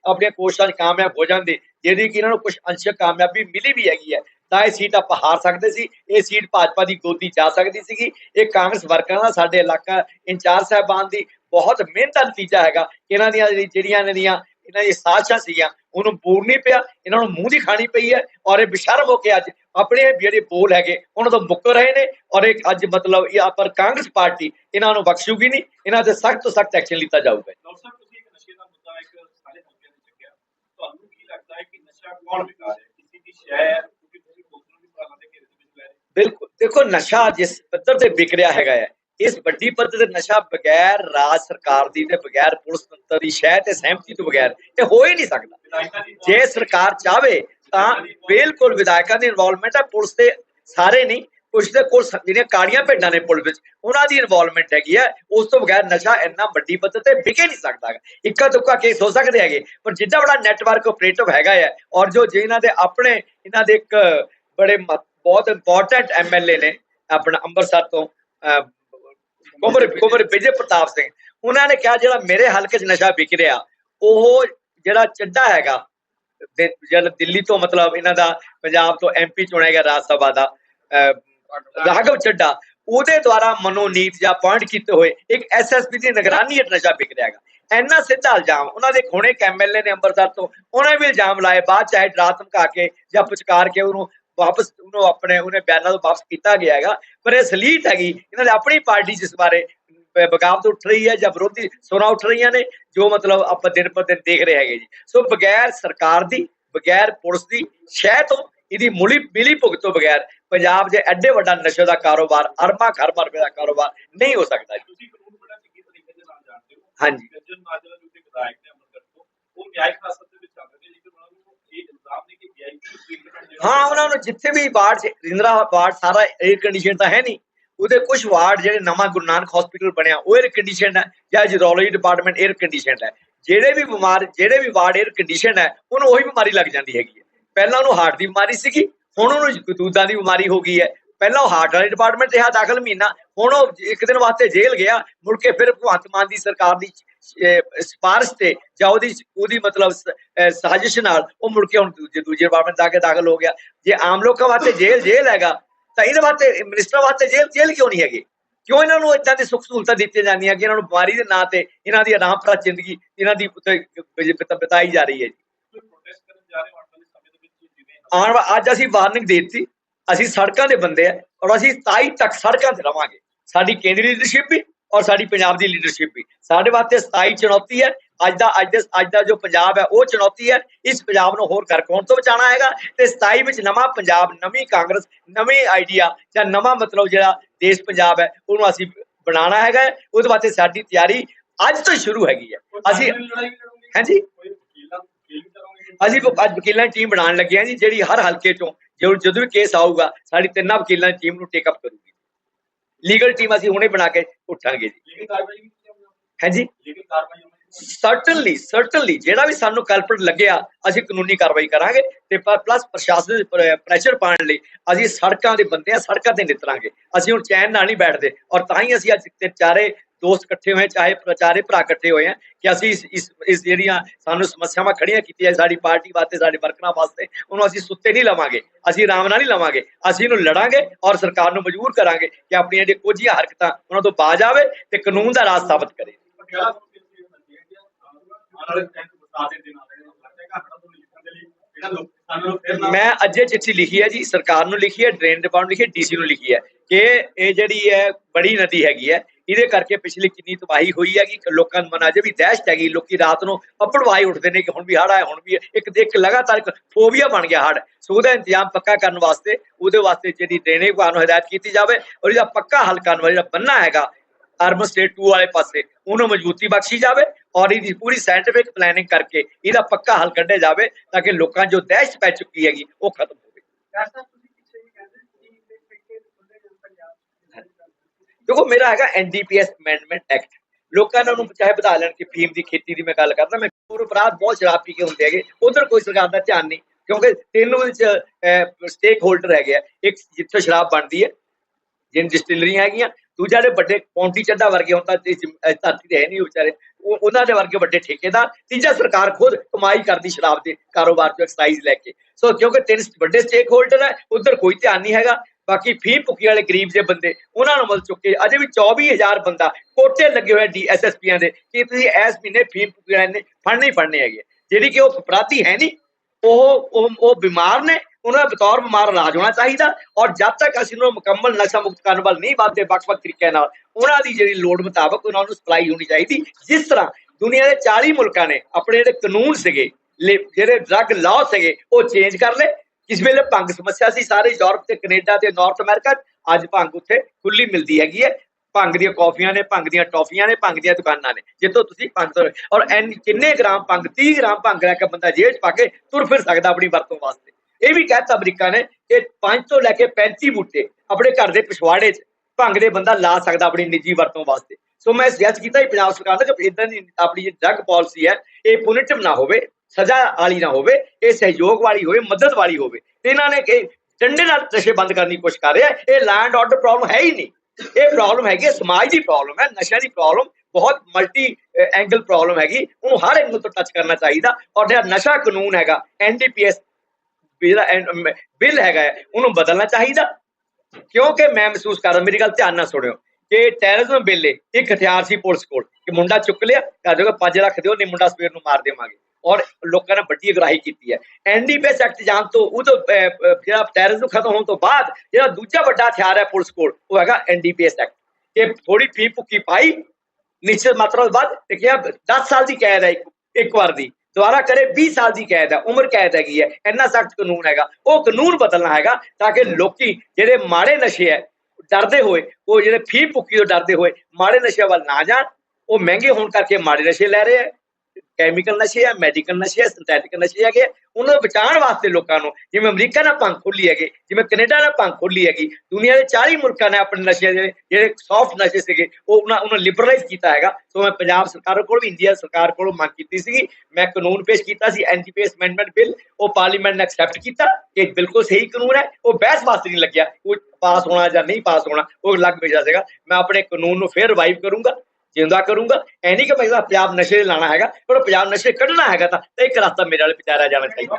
ਆਪਣੀਆਂ ਕੋਸ਼ਿਸ਼ਾਂ 'ਚ ਕਾਮਯਾਬ ਹੋ ਜਾਂਦੇ, ਜਿਹਦੀ ਕਿ ਇਹਨਾਂ ਨੂੰ ਕੁਝ ਅੰਸ਼ਕ ਕਾਮਯਾਬੀ ਮਿਲੀ ਵੀ ਹੈਗੀ ਹੈ ਤਾਂ ਇਹ ਸੀਟ ਆਪਾਂ ਹਾਰ ਸਕਦੇ ਸੀ। ਇਹ ਸੀਟ ਭਾਜਪਾ ਦੀ ਗੋਦੀ ਜਾ ਸਕਦੀ ਸੀਗੀ। ਇਹ ਕਾਂਗਰਸ ਵਰਕਰਾਂ ਦਾ ਸਾਡੇ ਇਲਾਕਾ ਇੰਚਾਰਜ ਸਾਹਿਬਾਨ ਦੀ ਬਹੁਤ ਮਿਹਨਤ ਦਾ ਨਤੀਜਾ ਹੈਗਾ। ਇਹਨਾਂ ਦੀਆਂ ਜਿਹੜੀਆਂ ਇਹਨਾਂ ਦੀਆਂ ਇਹਨਾਂ ਦੀ ਸਾਜ਼ਿਸ਼ਾਂ ਸੀਗੀਆਂ, ਉਹਨੂੰ ਬੂਰ ਨਹੀਂ ਪਿਆ। ਇਹਨਾਂ ਨੂੰ ਮੂੰਹ ਦੀ ਖਾਣੀ ਪਈ ਹੈ ਔਰ ਇਹ ਬੇਸ਼ਰਮ ਹੋ ਕੇ ਅੱਜ ਆਪਣੇ ਜਿਹੜੇ ਬੋਲ ਹੈਗੇ, ਉਹਨਾਂ ਤੋਂ ਮੁੱਕਰ ਰਹੇ ਨੇ ਔਰ ਇਹ ਅੱਜ ਮਤਲਬ ਇਹ ਪਰ ਕਾਂਗਰਸ ਪਾਰਟੀ ਇਹਨਾਂ ਨੂੰ ਬਖਸ਼ੂਗੀ ਨਹੀਂ। ਇਹਨਾਂ ਤੇ ਸਖਤ ਤੋਂ ਸਖਤ ਐਕਸ਼ਨ ਲਿੱਤਾ ਜਾਊਗਾ। ਡਾਕਟਰ ਸਾਹਿਬ, ਤੁਸੀਂ ਇੱਕ ਨਸ਼ੇ ਦਾ ਮੁੱਦਾ, ਇੱਕ ਸਾਰੇ ਹਲਕਿਆਂ ਨੇ ਚੱਕਿਆ। ਤੁਹਾਨੂੰ ਕੀ ਲੱਗਦਾ ਹੈ ਕਿ ਨਸ਼ਾ ਕੌਣ ਵਿਕਾ ਰਿਹਾ ਕਿਸੇ ਦੀ ਸ਼ੈ ਹੈ ਕਿਉਂਕਿ ਤੁਸੀਂ ਪੁਲਿਸ ਨੂੰ ਵੀ ਭਾਲਾਂ ਦੇ ਘੇਰੇ ਦੇ ਵਿੱਚ ਲੈ ਰਹੇ ਹੋ। ਬਿਲਕੁਲ। ਦੇਖੋ, ਨਸ਼ਾ ਜਿਸ ਪੱਧਰ ਤੇ ਵਿਕ ਰਿਹਾ ਹੈਗਾ ਹੈ, ਇਸ ਵੱਡੀ ਪੱਧਰ ਤੇ ਨਸ਼ਾ ਬਗੈਰ ਰਾਜ ਸਰਕਾਰ ਦੀ ਤੇ ਬਗੈਰ ਪੁਲਿਸ ਤੰਤਰ ਦੀ, ਸ਼ਹਿ ਤੇ ਸਹਿਮਤੀ ਤੋਂ ਬਗੈਰ ਇਹ ਹੋ ਹੀ ਨਹੀਂ ਸਕਦਾ। ਜੇ ਸਰਕਾਰ ਚਾਹਵੇ ਤਾਂ ਬਿਲਕੁਲ ਵਿਧਾਇਕਾਂ ਦੀ ਇਨਵੋਲਵਮੈਂਟ ਹੈ, ਪੁਲਿਸ ਦੇ ਸਾਰੇ ਨਹੀਂ ਕੁਝ ਦੇ ਕੋਲ ਜਿਹੜੀਆਂ ਕਾਲੀਆਂ ਭੇਡਾਂ ਨੇ ਪੁਲਿਸ ਵਿੱਚ, ਉਹਨਾਂ ਦੀ ਇਨਵੋਲਵਮੈਂਟ ਹੈਗੀ ਹੈ। ਉਸ ਤੋਂ ਬਗੈਰ ਨਸ਼ਾ ਇੰਨਾ ਵੱਡੀ ਪੱਧਰ ਤੇ ਵਿਕੇ ਨਹੀਂ ਸਕਦਾ ਇੱਕਾ ਦੁੱਕਾ ਕੇਸ ਹੋ ਸਕਦੇ ਹੈਗੇ, ਪਰ ਜਿੱਦਾਂ ਬੜਾ ਨੈਟਵਰਕ ਆਪਰੇਟਿਵ ਹੈਗਾ ਹੈ, ਔਰ ਜੋ ਜਿਨ੍ਹਾਂ ਦੇ ਆਪਣੇ, ਇਹਨਾਂ ਦੇ ਇੱਕ ਬੜੇ ਬਹੁਤ ਇੰਪੋਰਟੈਂਟ ਐਮਐਲਏ ਨੇ ਆਪਣਾ ਅੰਮ੍ਰਿਤਸਰ ਤੋਂ ਕੁਮਰ ਕੁਮਰ ਵਿਜੇ ਪ੍ਰਤਾਪ ਸਿੰਘ। ਉਹਨਾਂ ਨੇ ਕਿਹਾ ਜਿਹੜਾ ਮੇਰੇ ਹਲਕੇ 'ਚ ਨਸ਼ਾ ਵਿਕ ਰਿਹਾ ਉਹ ਜਿਹੜਾ ਚੱਡਾ ਹੈਗਾ ਜਿਹੜਾ ਦਿੱਲੀ ਤੋਂ ਮਤਲਬ ਇਹਨਾਂ ਦਾ ਪੰਜਾਬ ਤੋਂ ਐਮਪੀ ਚੁਣਿਆ ਗਿਆ ਰਾਜ ਸਭਾ ਦਾ ਅਹ, ਰਾਘਵ ਚੱਡਾ ਉਹਦੇ ਦੁਆਰਾ ਮਨੋਨੀਤ ਜਾਂ ਪੁਆਇੰਟ ਕੀਤੇ ਹੋਏ ਇੱਕ ਐਸਐਸਪੀ ਦੀ ਨਿਗਰਾਨੀ ਹੇਠ ਨਸ਼ਾ ਵਿਕ ਰਿਹਾ ਹੈਗਾ। ਇੰਨਾ ਸਿੱਧਾ ਇਲਜ਼ਾਮ ਉਹਨਾਂ ਦੇ ਖੋਣੇ ਇੱਕ ਐਮਐਲਏ ਨੇ ਅੰਮ੍ਰਿਤਸਰ ਤੋਂ ਉਹਨੇ ਵੀ ਇਲਜ਼ਾਮ ਲਾਏ ਬਾਅਦ ਚਾਹੇ ਡਰਾ ਧਮਕਾ ਕੇ ਜਾਂ ਪੁਚਕਾਰ ਕੇ ਉਹਨੂੰ ਵਾਪਸ ਉਹਨੂੰ ਆਪਣੇ ਉਹਨੇ ਬਿਆਨਾਂ ਤੋਂ ਵਾਪਸ ਕੀਤਾ ਗਿਆ ਹੈਗਾ ਪਰ ਇਹ ਸਲੀਟ ਹੈਗੀ ਇਹਨਾਂ ਦੇ ਆਪਣੀ ਪਾਰਟੀ ਇਸ ਬਾਰੇ ਬਗਾਵਤ ਉੱਠ ਰਹੀ ਹੈ ਜਾਂ ਵਿਰੋਧੀ ਸੁਰਾਂ ਉੱਠ ਰਹੀਆਂ ਨੇ ਜੋ ਮਤਲਬ ਆਪਾਂ ਦਿਨ ਪਰ ਦਿਨ ਦੇਖ ਰਹੇ ਹੈਗੇ ਜੀ। ਸੋ ਬਗੈਰ ਸਰਕਾਰ ਦੀ ਬਗੈਰ ਪੁਲਿਸ ਦੀ ਸ਼ਹਿ ਤੋਂ ਇਹਦੀ ਮੁਲੀ ਮਿਲੀ ਭੁਗਤ ਤੋਂ ਬਗੈਰ ਪੰਜਾਬ ਦੇ ਐਡੇ ਵੱਡਾ ਨਸ਼ੇ ਦਾ ਕਾਰੋਬਾਰ ਅਰਬਾਂ ਖਰਬਾਂ ਰੁਪਏ ਦਾ ਕਾਰੋਬਾਰ ਨਹੀਂ ਹੋ ਸਕਦਾ ਜੀ। ਹਾਂਜੀ। ਗੱਜਨ ਮਾਜਰਾ ਜੋ ਕਿ ਵਿਧਾਇਕ ਨੇ ਅੰਮ੍ਰਿਤਸਰ ਤੋਂ ਉਹ ਨਿਆਇਕ ਹਿਰਾਸਤ ਦੇ ਵਿੱਚ ਆਉਂਦੇ ਨੇ ਲੇਕਿਨ ਉਹਨਾਂ ਨੂੰ ਇਹ ਇਲਜ਼ਾਮ ਨਹੀਂ ਕਿ ਵੀਆਈਪੀ ਟ੍ਰੀਟਮੈਂਟ ਜਿਹੜਾ ਹਾਂ, ਉਹਨਾਂ ਨੂੰ ਜਿੱਥੇ ਵੀ ਵਾਰਡ ਰਿੰਦਰਾ ਵਾਰਡ ਸਾਰਾ 에ਅਰ ਕੰਡੀਸ਼ਨ ਤਾਂ ਹੈ ਨਹੀਂ, ਉਹਦੇ ਕੁਝ ਵਾਰਡ ਜਿਹੜੇ ਨਵਾਂ ਗੁਰੂ ਨਾਨਕ ਹਸਪੀਟਲ ਬਣਿਆ, ਉਹ 에ਅਰ ਕੰਡੀਸ਼ਨ ਹੈ, ਜਾਂ ਜੂਰੋਲੋਜੀ ਡਿਪਾਰਟਮੈਂਟ 에ਅਰ ਕੰਡੀਸ਼ਨ ਹੈ। ਜਿਹੜੇ ਵੀ ਬਿਮਾਰ, ਜਿਹੜੇ ਵੀ ਵਾਰਡ ਏਅਰ ਕੰਡੀਸ਼ਨ ਹੈ, ਉਹਨੂੰ ਉਹੀ ਬਿਮਾਰੀ ਲੱਗ ਜਾਂਦੀ ਹੈਗੀ ਹੈ। ਪਹਿਲਾਂ ਉਹਨੂੰ ਹਾਰਟ ਦੀ ਬਿਮਾਰੀ ਸੀਗੀ, ਹੁਣ ਉਹਨੂੰ ਗਦੂਦਾਂ ਦੀ ਬਿਮਾਰੀ ਹੋ ਗਈ ਹੈ। ਪਹਿਲਾਂ ਉਹ ਹਾਰਟ ਵਾਲੇ ਡਿਪਾਰਟਮੈਂਟ ਰਿਹਾ ਦਾਖਲ ਮਹੀਨਾ, ਹੁਣ ਉਹ ਇੱਕ ਦਿਨ ਵਾਸਤੇ ਜੇਲ੍ਹ ਗਿਆ, ਮੁੜ ਕੇ ਫਿਰ ਭਗਵੰਤ ਮਾਨ ਦੀ ਸਰਕਾਰ ਦੀ ਸਿਫਾਰਿਸ਼ ਤੇ ਜਾਂ ਉਹਦੀ ਉਹਦੀ ਮਤਲਬ ਸਾਜ਼ਿਸ਼ ਨਾਲ ਉਹ ਮੁੜ ਕੇ ਹੁਣ ਦੂਜੇ ਦੂਜੇ ਡਿਪਾਰਟਮੈਂਟ ਜਾ ਕੇ ਦਾਖਲ ਹੋ ਗਿਆ। ਜੇ ਆਮ ਲੋਕਾਂ ਵਾਸਤੇ ਜੇਲ੍ਹ ਜੇਲ੍ਹ ਹੈਗਾ, ਤਾਂ ਇਹਦੇ ਵਾਸਤੇ ਮਿਨਿਸਟਰ ਵਾਸਤੇ ਜੇਲ੍ਹ ਜੇਲ੍ਹ ਕਿਉਂ ਨਹੀਂ ਹੈਗੀ? ਕਿਉਂ ਇਹਨਾਂ ਨੂੰ ਇਦਾਂ ਦੀ ਸੁੱਖ ਸਹੂਲਤਾਂ ਦਿੱਤੀਆਂ ਜਾਂਦੀਆਂ ਕਿ ਇਹਨਾਂ ਨੂੰ ਬਿਮਾਰੀ ਦੇ ਨਾਂ ਤੇ ਇਹਨਾਂ ਦੀ ਆਰਾਮਪ੍ਰਾ ਜ਼ਿੰਦਗੀ, ਇਹਨਾਂ ਦੀ ਬਿਤਾਈ ਜਾ ਰਹੀ ਹੈ ਜੀ। ਆਉਣ ਅੱਜ ਅਸੀਂ ਵਾਰਨਿੰਗ ਦੇ ਦਿੱਤੀ, ਅਸੀਂ ਸੜਕਾਂ ਦੇ ਬੰਦੇ ਆ ਔਰ ਅਸੀਂ 27 ਤੱਕ ਸੜਕਾਂ ਤੇ ਰਵਾਂਗੇ। ਸਾਡੀ ਕੇਂਦਰੀ ਲੀਡਰਸ਼ਿਪ ਵੀ ਔਰ ਸਾਡੀ ਪੰਜਾਬ ਦੀ ਲੀਡਰਸ਼ਿਪ ਵੀ। ਸਾਡੇ ਵਾਸਤੇ 27 ਚੁਣੌਤੀ ਹੈ। ਅੱਜ ਦਾ ਅੱਜ ਦੇ ਅੱਜ ਦਾ ਜੋ ਪੰਜਾਬ ਹੈ ਉਹ ਚੁਣੌਤੀ ਹੈ। ਇਸ ਪੰਜਾਬ ਨੂੰ ਹੋਰ ਕਰ ਕੌਣ ਤੋਂ ਬਚਾਉਣਾ ਹੈਗਾ? ਤੇ 27 ਵਿੱਚ ਨਵਾਂ ਪੰਜਾਬ ਨਵੀਂ ਕਾਂਗਰਸ ਨਵੀਂ ਆਈਡੀਆ ਜਾਂ ਨਵਾਂ ਮਤਲਬ ਜਿਹੜਾ ਦੇਸ਼ ਪੰਜਾਬ ਹੈ ਉਹਨੂੰ ਅਸੀਂ ਬਣਾਉਣਾ ਹੈਗਾ। ਉਹਦੇ ਵਾਸਤੇ ਸਾਡੀ ਤਿਆਰੀ ਅੱਜ ਤੋਂ ਸ਼ੁਰੂ ਹੈਗੀ ਹੈ। ਅਸੀਂ ਹਾਂਜੀ? ਅਸੀਂ ਅੱਜ ਵਕੀਲਾਂ ਦੀ ਟੀਮ ਬਣਾਉਣ ਲੱਗੇ ਹਾਂ ਜੀ ਜਿਹੜੀ ਹਰ ਹਲਕੇ ਚੋਂ ਜਦੋਂ ਜਦੋਂ ਵੀ ਕੇਸ ਆਊਗਾ ਸਾਡੀ ਤਿੰਨਾਂ ਵਕੀਲਾਂ ਦੀ ਟੀਮ ਨੂੰ ਟੇਕ ਅਪ ਕਰੂਗੀ। ਲੀਗਲ ਟੀਮ ਅਸੀਂ ਹੁਣੇ ਬਣਾ ਕੇ ਉੱਠਾਂਗੇ ਜੀ। ਕਾਰਵਾਈ ਹੋਣੀ ਸਰਟਨਲੀ ਸਰਟਨਲੀ ਜਿਹੜਾ ਵੀ ਸਾਨੂੰ ਕਲਪਟ ਲੱਗਿਆ ਅਸੀਂ ਕਾਨੂੰਨੀ ਕਾਰਵਾਈ ਕਰਾਂਗੇ ਤੇ ਪਲੱਸ ਪ੍ਰਸ਼ਾਸਨ ਦੇ ਪ੍ਰੈਸ਼ਰ ਪਾਉਣ ਲਈ ਅਸੀਂ ਸੜਕਾਂ ਦੇ ਬੰਦੇ ਆ ਸੜਕਾਂ ਤੇ ਨਿਤਰਾਂਗੇ। ਅਸੀਂ ਹੁਣ ਚੈਨ ਨਾਲ ਨਹੀਂ ਬੈਠਦੇ ਔਰ ਤਾਂ ਹੀ ਅਸੀਂ ਅੱਜ ਤੇ ਚਾਰੇ ਦੋਸਤ ਇਕੱਠੇ ਹੋਏ, ਚਾਹੇ ਪ੍ਰਚਾਰੇ ਭਰਾ ਇਕੱਠੇ ਹੋਏ ਆ, ਕਿ ਅਸੀਂ ਇਸ ਇਸ ਜਿਹੜੀਆਂ ਸਾਨੂੰ ਸਮੱਸਿਆਵਾਂ ਖੜੀਆਂ ਕੀਤੀਆਂ ਸਾਡੀ ਪਾਰਟੀ ਵਾਸਤੇ, ਸਾਡੇ ਵਰਕਰਾਂ ਵਾਸਤੇ, ਉਹਨੂੰ ਅਸੀਂ ਸੁੱਤੇ ਨਹੀਂ ਲਵਾਂਗੇ, ਅਸੀਂ ਆਰਾਮ ਨਾਲ ਨਹੀਂ ਲਵਾਂਗੇ, ਅਸੀਂ ਇਹਨੂੰ ਲੜਾਂਗੇ ਔਰ ਸਰਕਾਰ ਨੂੰ ਮਜਬੂਰ ਕਰਾਂਗੇ ਕਿ ਆਪਣੀਆਂ ਜਿਹੜੀਆਂ ਕੁਝੀਆਂ ਹਰਕਤਾਂ, ਉਹਨਾਂ ਤੋਂ ਬਾਜ ਆਵੇ ਤੇ ਕਾਨੂੰਨ ਦਾ ਰਾਜ ਸਾਬਤ ਕਰੇ। ਪਟਿਆਲਾ ਤੋਂ ਕਿਸੇ ਮੈਂ ਅੱਜੇ ਚਿੱਠੀ ਲਿਖੀ ਹੈ ਜੀ, ਸਰਕਾਰ ਨੂੰ ਲਿਖੀ ਹੈ, ਡਰੇਨ ਡਿਪਾਰਟਮੈਂਟ ਲਿਖੀ ਹੈ, ਡੀਸੀ ਨੂੰ ਲਿਖੀ ਹੈ ਕਿ ਇਹ ਜਿਹੜੀ ਹੈ, ਬੜੀ ਨਦੀ ਹੈਗੀ ਹੈ ਇਹਦੇ ਕਰਕੇ ਪਿਛਲੀ ਕਿੰਨੀ ਤਬਾਹੀ ਹੋਈ ਹੈਗੀ ਲੋਕਾਂ ਨੂੰ ਮਨ ਅਜੇ ਵੀ ਦਹਿਸ਼ਤ ਹੈਗੀ, ਲੋਕੀ ਰਾਤ ਨੂੰ ਅਪੜਵਾਈ ਉੱਠਦੇ ਨੇ ਕਿ ਹੁਣ ਵੀ ਹੜ ਆਇਆ, ਹੁਣ ਵੀ ਇੱਕ ਇੱਕ ਲਗਾਤਾਰ ਫੋਬੀਆ ਬਣ ਗਿਆ ਹੜ ਸੋ ਉਹਦਾ ਇੰਤਜ਼ਾਮ ਪੱਕਾ ਕਰਨ ਵਾਸਤੇ, ਉਹਦੇ ਵਾਸਤੇ ਜਿਹੜੀ ਡਰੇਨੇਜ ਵਿਭਾਗ ਨੂੰ ਹਦਾਇਤ ਕੀਤੀ ਜਾਵੇ ਔਰ ਇਹਦਾ ਪੱਕਾ ਹੱਲ ਕਰਨ ਵਾਲਾ ਜਿਹੜਾ ਬੰਨਾ ਹੈਗਾ, ਅਰਬਨ ਸਟੇਟ 2 ਵਾਲੇ ਪਾਸੇ, ਉਹਨੂੰ ਮਜ਼ਬੂਤੀ ਬਖਸ਼ੀ ਜਾਵੇ ਔਰ ਇਹਦੀ ਪੂਰੀ ਸਾਇੰਟੀਫਿਕ ਪਲੈਨਿੰਗ ਕਰਕੇ ਇਹਦਾ ਪੱਕਾ ਹੱਲ ਕੱਢਿਆ ਜਾਵੇ ਤਾਂ ਕਿ ਲੋਕਾਂ ਜੋ ਦਹਿਸ਼ਤ ਪੈ ਚੁੱਕੀ ਹੈਗੀ, ਉਹ ਖਤਮ ਹੋਵੇ ਐਸਾ ਤੁਸੀਂ ਪਿੱਛੇ ਵੀ ਕਹਿੰਦੇ ਸੀ ਕਿ ਪੇਕੇ ਖੁੱਲੇ ਜਨ ਪੰਜਾਬ ਦੇਖੋ ਮੇਰਾ ਹੈਗਾ ਐਨਡੀਪੀਐਸ ਅਮੈਂਡਮੈਂਟ ਐਕਟ ਲੋਕਾਂ ਨੇ ਚਾਹੇ ਵਧਾ ਲੈਣ ਕਿ ਫੀਮ ਦੀ ਖੇਤੀ ਦੀ ਮੈਂ ਗੱਲ ਕਰਦਾ, ਮੈਂ ਹੋਰ ਅਪਰਾਧ ਬਹੁਤ ਸ਼ਰਾਬ ਪੀ ਕੇ ਹੁੰਦੇ ਹੈਗੇ, ਉਧਰ ਕੋਈ ਸਰਕਾਰ ਦਾ ਧਿਆਨ ਨਹੀਂ, ਕਿਉਂਕਿ ਤਿੰਨ ਵਿੱਚ ਸਟੇਕ ਹੋਲਡਰ ਹੈਗੇ ਆ। ਇੱਕ ਜਿੱਥੇ ਸ਼ਰਾਬ ਬਣਦੀ ਹੈ, ਜਿਨ ਡਿਸਟਿਲਰੀਆਂ ਹੈਗੀਆਂ, ਦੂਜਾ ਜਿਹੜੇ ਵੱਡੇ ਪੌਂਟੀ ਚੱਡਾ ਵਰਗੇ ਹੁਣ ਤਾਂ ਧਰਤੀ ਤੇ ਹੈ ਨਹੀਂ ਵਿਚਾਰੇ ਉਹਨਾਂ ਦੇ ਵਰਗੇ ਵੱਡੇ ਠੇਕੇਦਾਰ, ਤੀਜਾ ਸਰਕਾਰ ਖੁਦ ਕਮਾਈ ਕਰਦੀ ਸ਼ਰਾਬ ਦੇ ਕਾਰੋਬਾਰ ਤੋਂ ਐਕਸਾਈਜ਼ ਲੈ ਕੇ। ਸੋ ਕਿਉਂਕਿ ਤਿੰਨ ਵੱਡੇ ਸਟੇਕ ਹੋਲਡਰ ਹੈ, ਉਧਰ ਕੋਈ ਧਿਆਨ ਨਹੀਂ ਹੈਗਾ ਬਾਕੀ ਫੀ ਭੁੱਕੀ ਵਾਲੇ ਗਰੀਬ ਦੇ ਬੰਦੇ, ਉਹਨਾਂ ਨੂੰ ਮਿਲ ਚੁੱਕੇ ਅਜੇ ਵੀ 24000 ਬੰਦਾ ਕੋਟੇ ਲੱਗੇ ਹੋਏ ਡੀਐਸਐਸਪੀਆਂ ਦੇ ਕਿ ਤੁਸੀਂ ਇਸ ਮਹੀਨੇ ਫੀ ਭੁੱਕੀ ਵਾਲੇ ਨੇ ਫੜਨੇ ਹੀ ਫੜਨੇ ਹੈਗੇ ਜਿਹੜੀ ਕਿ ਉਹ ਅਪਰਾਧੀ ਹੈ ਨਹੀਂ, ਉਹ ਉਹ ਬਿਮਾਰ ਨੇ, ਉਹਨਾਂ ਦਾ ਬਤੌਰ ਬਿਮਾਰ ਇਲਾਜ ਹੋਣਾ ਚਾਹੀਦਾ ਔਰ ਜਦ ਤੱਕ ਅਸੀਂ ਉਹਨਾਂ ਮੁਕੰਮਲ ਨਸ਼ਾ ਮੁਕਤ ਕਰਨ ਵੱਲ ਨਹੀਂ ਵੱਧਦੇ ਵੱਖ-ਵੱਖ ਤਰੀਕਿਆਂ ਨਾਲ, ਉਹਨਾਂ ਦੀ ਜਿਹੜੀ ਲੋੜ ਮੁਤਾਬਕ ਉਹਨਾਂ ਨੂੰ ਸਪਲਾਈ ਹੋਣੀ ਚਾਹੀਦੀ, ਜਿਸ ਤਰ੍ਹਾਂ ਦੁਨੀਆ ਦੇ 40 ਮੁਲਕਾਂ ਨੇ ਆਪਣੇ ਜਿਹੜੇ ਕਾਨੂੰਨ ਸੀਗੇ ਜਿਹੜੇ ਡਰੱਗ ਲਾਅ ਸੀਗੇ, ਉਹ ਚੇਂਜ ਕਰ ਲਏ ਕਿਸ ਵੇਲੇ ਭੰਗ ਸਮੱਸਿਆ ਸੀ। ਸਾਰੇ ਯੂਰਪ ਤੇ ਕੈਨੇਡਾ ਤੇ ਨਾਰਥ ਅਮਰੀਕਾ ਅੱਜ ਭੰਗ ਉੱਥੇ ਖੁੱਲੀ ਮਿਲਦੀ ਹੈਗੀ ਹੈ। ਭੰਗ ਦੀਆਂ ਕਾਫੀਆਂ ਨੇ, ਭੰਗ ਦੀਆਂ ਟੌਫੀਆਂ ਨੇ, ਭੰਗ ਦੀਆਂ ਦੁਕਾਨਾਂ ਨੇ। ਜਿੱਥੋਂ ਤੁਸੀਂ ਭੰਗ ਤੋਂ ਔਰ ਐਨ ਕਿੰਨੇ ਗ੍ਰਾਮ ਭੰਗ 30 ਗ੍ਰਾਮ ਭੰਗ ਲੈ ਕੇ ਬੰਦਾ ਜੇਲ੍ਹ 'ਚ ਪਾ ਕੇ ਤੁਰ ਫਿਰ ਸਕਦਾ ਆਪਣੀ ਵਰਤੋਂ ਵਾਸਤੇ। ਇਹ ਵੀ ਕਹਿਤਾ ਅਮਰੀਕਾ ਨੇ ਕਿ 5 ਤੋਂ ਲੈ ਕੇ 35 ਬੂਟੇ ਆਪਣੇ ਘਰ ਦੇ ਪਿਛਵਾੜੇ 'ਚ ਭੰਗ ਦੇ ਬੰਦਾ ਲਾ ਸਕਦਾ ਆਪਣੀ ਨਿੱਜੀ ਵਰਤੋਂ ਵਾਸਤੇ। ਸੋ ਮੈਂ ਸੁਜੈਸਟ ਕੀਤਾ ਕਿ ਪੰਜਾਬ ਸਰਕਾਰ ਦਾ ਕਿ ਇਦਾਂ ਦੀ ਆਪਣੀ ਜਿਹੜੀ ਡਰੱਗ ਪਾਲਿਸੀ ਹੈ, ਇਹ ਪੁਨਿਟਿਵ ਨਾ ਹੋਵੇ। ਸਜ਼ਾ ਵਾਲੀ ਨਾ ਹੋਵੇ ਇਹ ਸਹਿਯੋਗ ਵਾਲੀ ਹੋਵੇ ਮਦਦ ਵਾਲੀ ਹੋਵੇ। ਤੇ ਇਹਨਾਂ ਨੇ ਇਹ ਡੰਡੇ ਨਾਲ ਨਸ਼ੇ ਬੰਦ ਕਰਨ ਦੀ ਕੋਸ਼ਿਸ਼ ਕਰ ਰਿਹਾ ਇਹ ਲੈਂਡ ਆਰਡਰ ਪ੍ਰੋਬਲਮ ਹੈ ਹੀ ਨਹੀਂ। ਇਹ ਪ੍ਰੋਬਲਮ ਹੈਗੀ ਹੈ, ਸਮਾਜ ਦੀ ਪ੍ਰੋਬਲਮ ਹੈ ਨਸ਼ਿਆਂ ਦੀ ਪ੍ਰੋਬਲਮ ਬਹੁਤ ਮਲਟੀ ਐਂਗਲ ਪ੍ਰੋਬਲਮ ਹੈਗੀ। ਉਹਨੂੰ ਹਰ ਐਂਗਲ ਤੋਂ ਟੱਚ ਕਰਨਾ ਚਾਹੀਦਾ। ਔਰ ਜਿਹੜਾ ਨਸ਼ਾ ਕਾਨੂੰਨ ਹੈਗਾ ਐਨਡੀਪੀਐਸ ਜਿਹੜਾ ਬਿੱਲ ਹੈਗਾ ਹੈ, ਉਹਨੂੰ ਬਦਲਣਾ ਚਾਹੀਦਾ। ਕਿਉਂਕਿ ਮੈਂ ਮਹਿਸੂਸ ਕਰਦਾ ਮੇਰੀ ਗੱਲ ਧਿਆਨ ਨਾਲ ਸੁਣਿਓ ਕਿ ਟੈਰਰਿਜ਼ਮ ਵੇਲੇ ਇੱਕ ਹਥਿਆਰ ਸੀ ਪੁਲਿਸ ਕੋਲ ਕਿ ਮੁੰਡਾ ਚੁੱਕ ਲਿਆ ਕਹ ਦਿਓਗੇ 5 ਲੱਖ ਦਿਓ ਨਹੀਂ ਮੁੰਡਾ ਸਵੇਰ ਨੂੰ ਮਾਰ ਦੇਵਾਂਗੇ। ਔਰ ਲੋਕਾਂ ਨੇ ਵੱਡੀ ਅਗਰਾਹੀ ਕੀਤੀ ਹੈ। ਐਨਡੀਪੀਐਸ ਐਕਟ ਜਾਣ ਤੋਂ ਉਹ ਤੋਂ ਅਹ, ਅਹ, ਜਿਹੜਾ ਖਤਮ ਹੋਣ ਤੋਂ ਬਾਅਦ ਜਿਹੜਾ ਦੂਜਾ ਵੱਡਾ ਹਥਿਆਰ ਹੈ ਪੁਲਿਸ ਕੋਲ ਉਹ ਹੈਗਾ ਐਨਡੀਪੀਐਸ ਐਕਟ ਕਿ ਥੋੜੀ ਫੀ ਭੁੱਕੀ ਪਾਈ ਨਿਸ਼ਚਿਤ ਮਾਤਰਾ ਤੋਂ ਬਾਅਦ ਤੇ ਕਿਹਾ 10 ਸਾਲ ਦੀ ਕੈਦ ਹੈ ਇੱਕ ਵਾਰ ਦੀ। ਦੁਬਾਰਾ ਕਰੇ 20 ਸਾਲ ਦੀ ਕੈਦ ਹੈ ਉਮਰ ਕੈਦ ਹੈਗੀ ਹੈ ਇੰਨਾ ਸਖਤ ਕਾਨੂੰਨ ਹੈਗਾ। ਉਹ ਕਾਨੂੰਨ ਬਦਲਣਾ ਹੈਗਾ ਤਾਂ ਕਿ ਲੋਕੀ ਜਿਹੜੇ ਮਾੜੇ ਨਸ਼ੇ ਹੈ ਡਰਦੇ ਹੋਏ ਉਹ ਜਿਹੜੇ ਫੀ ਭੁੱਕੀ ਤੋਂ ਡਰਦੇ ਹੋਏ ਮਾੜੇ ਨਸ਼ੇ ਵੱਲ ਨਾ ਜਾਣ ਉਹ ਮਹਿੰਗੇ ਹੋਣ ਕਰਕੇ ਮਾੜੇ ਨਸ਼ੇ ਲੈ ਰਹੇ ਹੈ। ਕੈਮੀਕਲ ਨਸ਼ੇ ਆ ਮੈਡੀਕਲ ਨਸ਼ੇ ਆ ਸਿੰਥੈਟਿਕ ਨਸ਼ੇ ਹੈਗੇ ਆ, ਉਹਨਾਂ ਨੂੰ ਬਚਾਉਣ ਵਾਸਤੇ ਲੋਕਾਂ ਨੂੰ ਜਿਵੇਂ ਅਮਰੀਕਾ ਨੇ ਭੰਗ ਖੋਲੀ ਹੈਗੇ ਜਿਵੇਂ ਕੈਨੇਡਾ ਨੇ ਭੰਗ ਖੋਲੀ ਹੈਗੀ ਦੁਨੀਆ ਦੇ 40 ਮੁਲਕਾਂ ਨੇ ਆਪਣੇ ਨਸ਼ੇ ਦੇ ਜਿਹੜੇ ਸੌਫਟ ਨਸ਼ੇ ਸੀਗੇ ਉਹ ਉਹਨਾਂ ਉਹਨਾਂ ਲਿਬਰਲਾਈਜ਼ ਕੀਤਾ ਹੈਗਾ। ਸੋ ਮੈਂ ਪੰਜਾਬ ਸਰਕਾਰ ਕੋਲ ਵੀ ਇੰਡੀਆ ਸਰਕਾਰ ਕੋਲੋਂ ਮੰਗ ਕੀਤੀ ਸੀਗੀ ਮੈਂ ਕਾਨੂੰਨ ਪੇਸ਼ ਕੀਤਾ ਸੀ ਐਨਜੀਪੀਐਸ ਅਮੈਂਡਮੈਂਟ ਬਿੱਲ ਉਹ ਪਾਰਲੀਮੈਂਟ ਨੇ ਐਕਸੈਪਟ ਕੀਤਾ ਕਿ ਬਿਲਕੁਲ ਸਹੀ ਕਾਨੂੰਨ ਹੈ ਉਹ ਬਹਿਸ ਵਾਸਤੇ ਨਹੀਂ ਲੱਗਿਆ ਉਹ ਪਾਸ ਹੋਣਾ ਜਾਂ ਨਹੀਂ ਪਾਸ ਹੋਣਾ ਉਹ ਅਲੱਗ ਵਿਸ਼ਾ ਸੀਗਾ। ਮੈਂ ਆਪਣੇ ਕਾਨੂੰਨ ਨੂੰ ਫੇਰ ਰਿਵਾਈਵ ਕਰੂੰਗਾ ਜਿੰਦਾ ਕਰੂੰਗਾ। ਐ ਨਹੀਂ ਕਿ ਮੈਂ ਪੰਜਾਬ ਨਸ਼ੇ ਲਾਣਾ ਹੈਗਾ ਪਰ ਪੰਜਾਬ ਨਸ਼ੇ ਕੱਢਣਾ ਹੈਗਾ ਤਾਂ ਇੱਕ ਰਸਤਾ ਮੇਰੇ ਵਾਲੇ ਵਿਚਾਰਿਆ ਜਾਣਾ ਚਾਹੀਦਾ।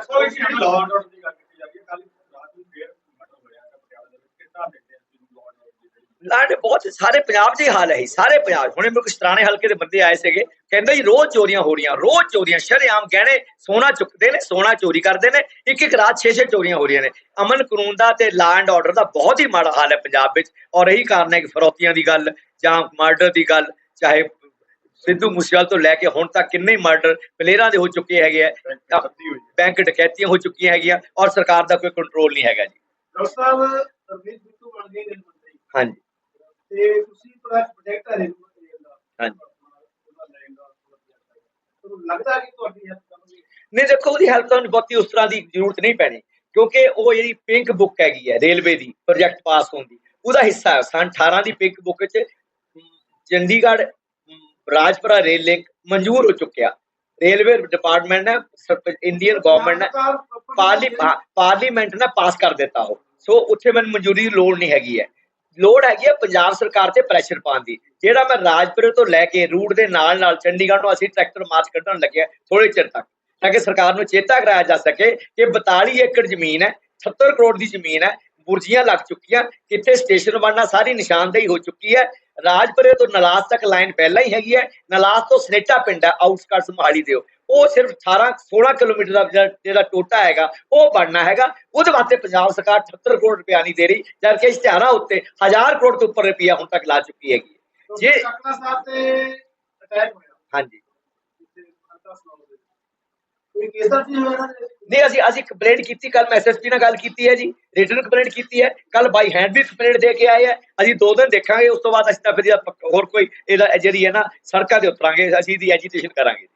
ਲਾਡ ਬਹੁਤ ਸਾਰੇ ਪੰਜਾਬ 'ਚ ਹੀ ਹਾਲ ਹੈ ਸਾਰੇ ਪੰਜਾਬ। ਹੁਣੇ ਮੇਰੇ ਕੁਝ ਪੁਰਾਣੇ ਹਲਕੇ ਦੇ ਬੰਦੇ ਆਏ ਸੀਗੇ ਕਹਿੰਦੇ ਜੀ ਰੋਜ਼ ਚੋਰੀਆਂ ਹੋ ਰਹੀਆਂ ਰੋਜ਼ ਚੋਰੀਆਂ ਸ਼ਰੇਆਮ ਗਹਿਣੇ ਸੋਨਾ ਚੁੱਕਦੇ ਨੇ ਸੋਨਾ ਚੋਰੀ ਕਰਦੇ ਨੇ ਇੱਕ ਇੱਕ ਰਾਤ 6-6 ਚੋਰੀਆਂ ਹੋ ਰਹੀਆਂ ਨੇ। ਅਮਨ ਕਾਨੂੰਨ ਦਾ ਤੇ ਲਾ ਐਂਡ ਆਰਡਰ ਦਾ ਬਹੁਤ ਹੀ ਮਾੜਾ ਹਾਲ ਹੈ ਪੰਜਾਬ ਵਿੱਚ। ਔਰ ਇਹੀ ਕਾਰਨ ਹੈ ਕਿ ਫਰੋਤੀਆਂ ਦੀ ਗੱਲ ਜਾਂ ਮਰਡਰ ਦੀ ਗੱਲ ਚਾਹੇ ਸਿੱਧੂ ਮੂਸੇਵਾਲ ਤੋਂ ਲੈ ਕੇ ਹੁਣ ਤੱਕ ਕਿੰਨੇ ਮਰਡਰ ਪਲੇਅਰਾਂ ਦੇ ਹੋ ਚੁੱਕੇ ਹੈਗੇ ਆ ਬੈਂਕ ਡਕੈਤੀਆਂ ਹੋ ਚੁੱਕੀਆਂ ਹੈਗੀਆਂ ਔਰ ਸਰਕਾਰ ਦਾ ਕੋਈ ਕੰਟਰੋਲ ਨਹੀਂ ਹੈਗਾ ਜੀ। ਡਾਕਟਰ ਸਾਹਿਬ ਰਮੇਸ਼ ਬਿੱਟੂ ਬਣ ਗਏ ਨੇ ਮੰਤਰੀ ਹਾਂਜੀ। ਤੇ ਤੁਸੀਂ ਬੜਾ ਪ੍ਰੋਜੈਕਟ ਹੈ ਰੇਲਵੇ ਦਾ ਹਾਂਜੀ। ਉਹਦਾ ਲੈਂਗਾ ਤੁਹਾਨੂੰ ਲੱਗਦਾ ਕਿ ਤੁਹਾਡੀ ਹੈਲਪ ਕਰਨਗੇ? ਨਹੀਂ ਦੇਖੋ ਉਹਦੀ ਹੈਲਪ ਤਾਂ ਬਹੁਤੀ ਉਸ ਤਰ੍ਹਾਂ ਦੀ ਜ਼ਰੂਰਤ ਨਹੀਂ ਪੈਣੀ। ਕਿਉਂਕਿ ਉਹ ਜਿਹੜੀ ਪਿੰਕ ਬੁੱਕ ਹੈਗੀ ਹੈ ਰੇਲਵੇ ਦੀ ਪ੍ਰੋਜੈਕਟ ਪਾਸ ਹੋਣ ਦੀ ਉਹਦਾ ਹਿੱਸਾ ਹੈ। ਸਨ 18 ਦੀ ਪਿੰਕ ਬੁੱਕ ਵਿੱਚ um, Chandigarh Rajpura rail link ਮਨਜ਼ੂਰ ਹੋ ਚੁੱਕਿਆ। ਰੇਲਵੇ ਡਿਪਾਰਟਮੈਂਟ ਨੇ ਇੰਡੀਅਨ ਗਵਰਨਮੈਂਟ ਨੇ ਪਾਰਲੀ ਪਾਰਲੀਮੈਂਟ ਨੇ ਪਾਸ ਕਰ ਦਿੱਤਾ ਉਹ। ਸੋ ਉੱਥੇ ਮੈਨੂੰ ਮਨਜ਼ੂਰੀ ਦੀ ਲੋੜ ਨਹੀਂ ਹੈਗੀ ਹੈ। ਲੋੜ ਹੈਗੀ ਹੈ ਪੰਜਾਬ ਸਰਕਾਰ ਤੇ ਪ੍ਰੈਸ਼ਰ ਪਾਉਣ ਦੀ। ਜਿਹੜਾ ਮੈਂ ਰਾਜਪੁਰੇ ਤੋਂ ਲੈ ਕੇ ਰੂਟ ਦੇ ਨਾਲ ਨਾਲ ਚੰਡੀਗੜ੍ਹ ਨੂੰ ਅਸੀਂ ਟਰੈਕਟਰ ਮਾਰਚ ਕੱਢਣ ਲੱਗਿਆ ਥੋੜੇ ਚਿਰ ਤੱਕ ਤਾਂ ਕਿ ਸਰਕਾਰ ਨੂੰ ਚੇਤਾ ਕਰਾਇਆ ਜਾ ਸਕੇ ਕਿ 42 ਏਕੜ ਜ਼ਮੀਨ ਹੈ 70 ਕਰੋੜ ਦੀ ਜ਼ਮੀਨ ਹੈ ਬੁਰਜੀਆਂ ਲੱਗ ਚੁੱਕੀਆਂ ਕਿੱਥੇ ਸਟੇਸ਼ਨ ਬਣਨਾ ਸਾਰੀ ਨਿਸ਼ਾਨਦੇਹੀ ਹੋ ਚੁੱਕੀ ਹੈ ਰਾਜਪੁਰੇ ਤੋਂ ਨਲਾਸ ਤੱਕ ਲਾਈਨ ਪਹਿਲਾਂ ਹੀ ਹੈਗੀ ਹੈ। ਨਲਾਸ ਤੋਂ ਸਨੇਟਾ ਪਿੰਡ ਹੈ ਆਊਟਸਕਰਟਸ ਮੋਹਾਲੀ ਦੇ ਉਹ। ਸਿਰਫ 18 16 ਕਿਲੋਮੀਟਰ ਦਾ ਜਿਹੜਾ- ਟੋਟਾ ਹੈਗਾ ਉਹ ਬਣਨਾ ਹੈਗਾ। ਉਹਦੇ ਵਾਸਤੇ ਪੰਜਾਬ ਸਰਕਾਰ 78 ਕਰੋੜ ਰੁਪਇਆ ਨਹੀਂ ਦੇ ਰਹੀ ਜਦਕਿ ਇਸ਼ਤਿਹਾਰਾਂ ਉੱਤੇ 1000 ਕਰੋੜ ਤੋਂ ਉੱਪਰ ਰੁਪਇਆ ਹੁਣ ਤੱਕ ਲਾ ਚੁੱਕੀ ਹੈਗੀ। ਜੇ। ਜੇ ਕਾਕੜਾ ਸਾਹਿਬ ਤੇ ਅਟੈਕ ਹੋਇਆ। ਹਾਂਜੀ ਜਿੱਥੇ ਅੰਦਰ ਸੁਣਾਓ ਦੇ ਕੋਈ ਕੇਸ ਦਰਜ ਨਹੀਂ ਅਸੀਂ ਅਸੀਂ ਕੰਪਲੇਂਟ ਕੀਤੀ ਕੱਲ ਮੈਂ ਐਸਐਸਪੀ ਨਾਲ ਗੱਲ ਕੀਤੀ ਹੈ ਜੀ। ਰਿਟਰਨ ਕੰਪਲੇਂਟ ਕੀਤੀ ਹੈ। ਕੱਲ ਬਾਈ ਹੈਂਡ ਵੀ ਕੰਪਲੇਂਟ ਦੇ ਕੇ ਆਏ ਆ ਅਸੀਂ ਦੋ ਦਿਨ ਦੇਖਾਂਗੇ, ਉਸ ਤੋਂ ਬਾਅਦ ਅਸੀਂ ਤਾਂ ਫਿਰ ਹੋਰ ਕੋਈ ਇਹਦਾ ਜਿਹੜੀ ਹੈ ਨਾ, ਸੜਕਾਂ ਤੇ ਉਤਰਾਂਗੇ ਅਸੀਂ ਇਹਦੀ ਐਜੀਟੇਸ਼ਨ ਕਰਾਂਗੇ।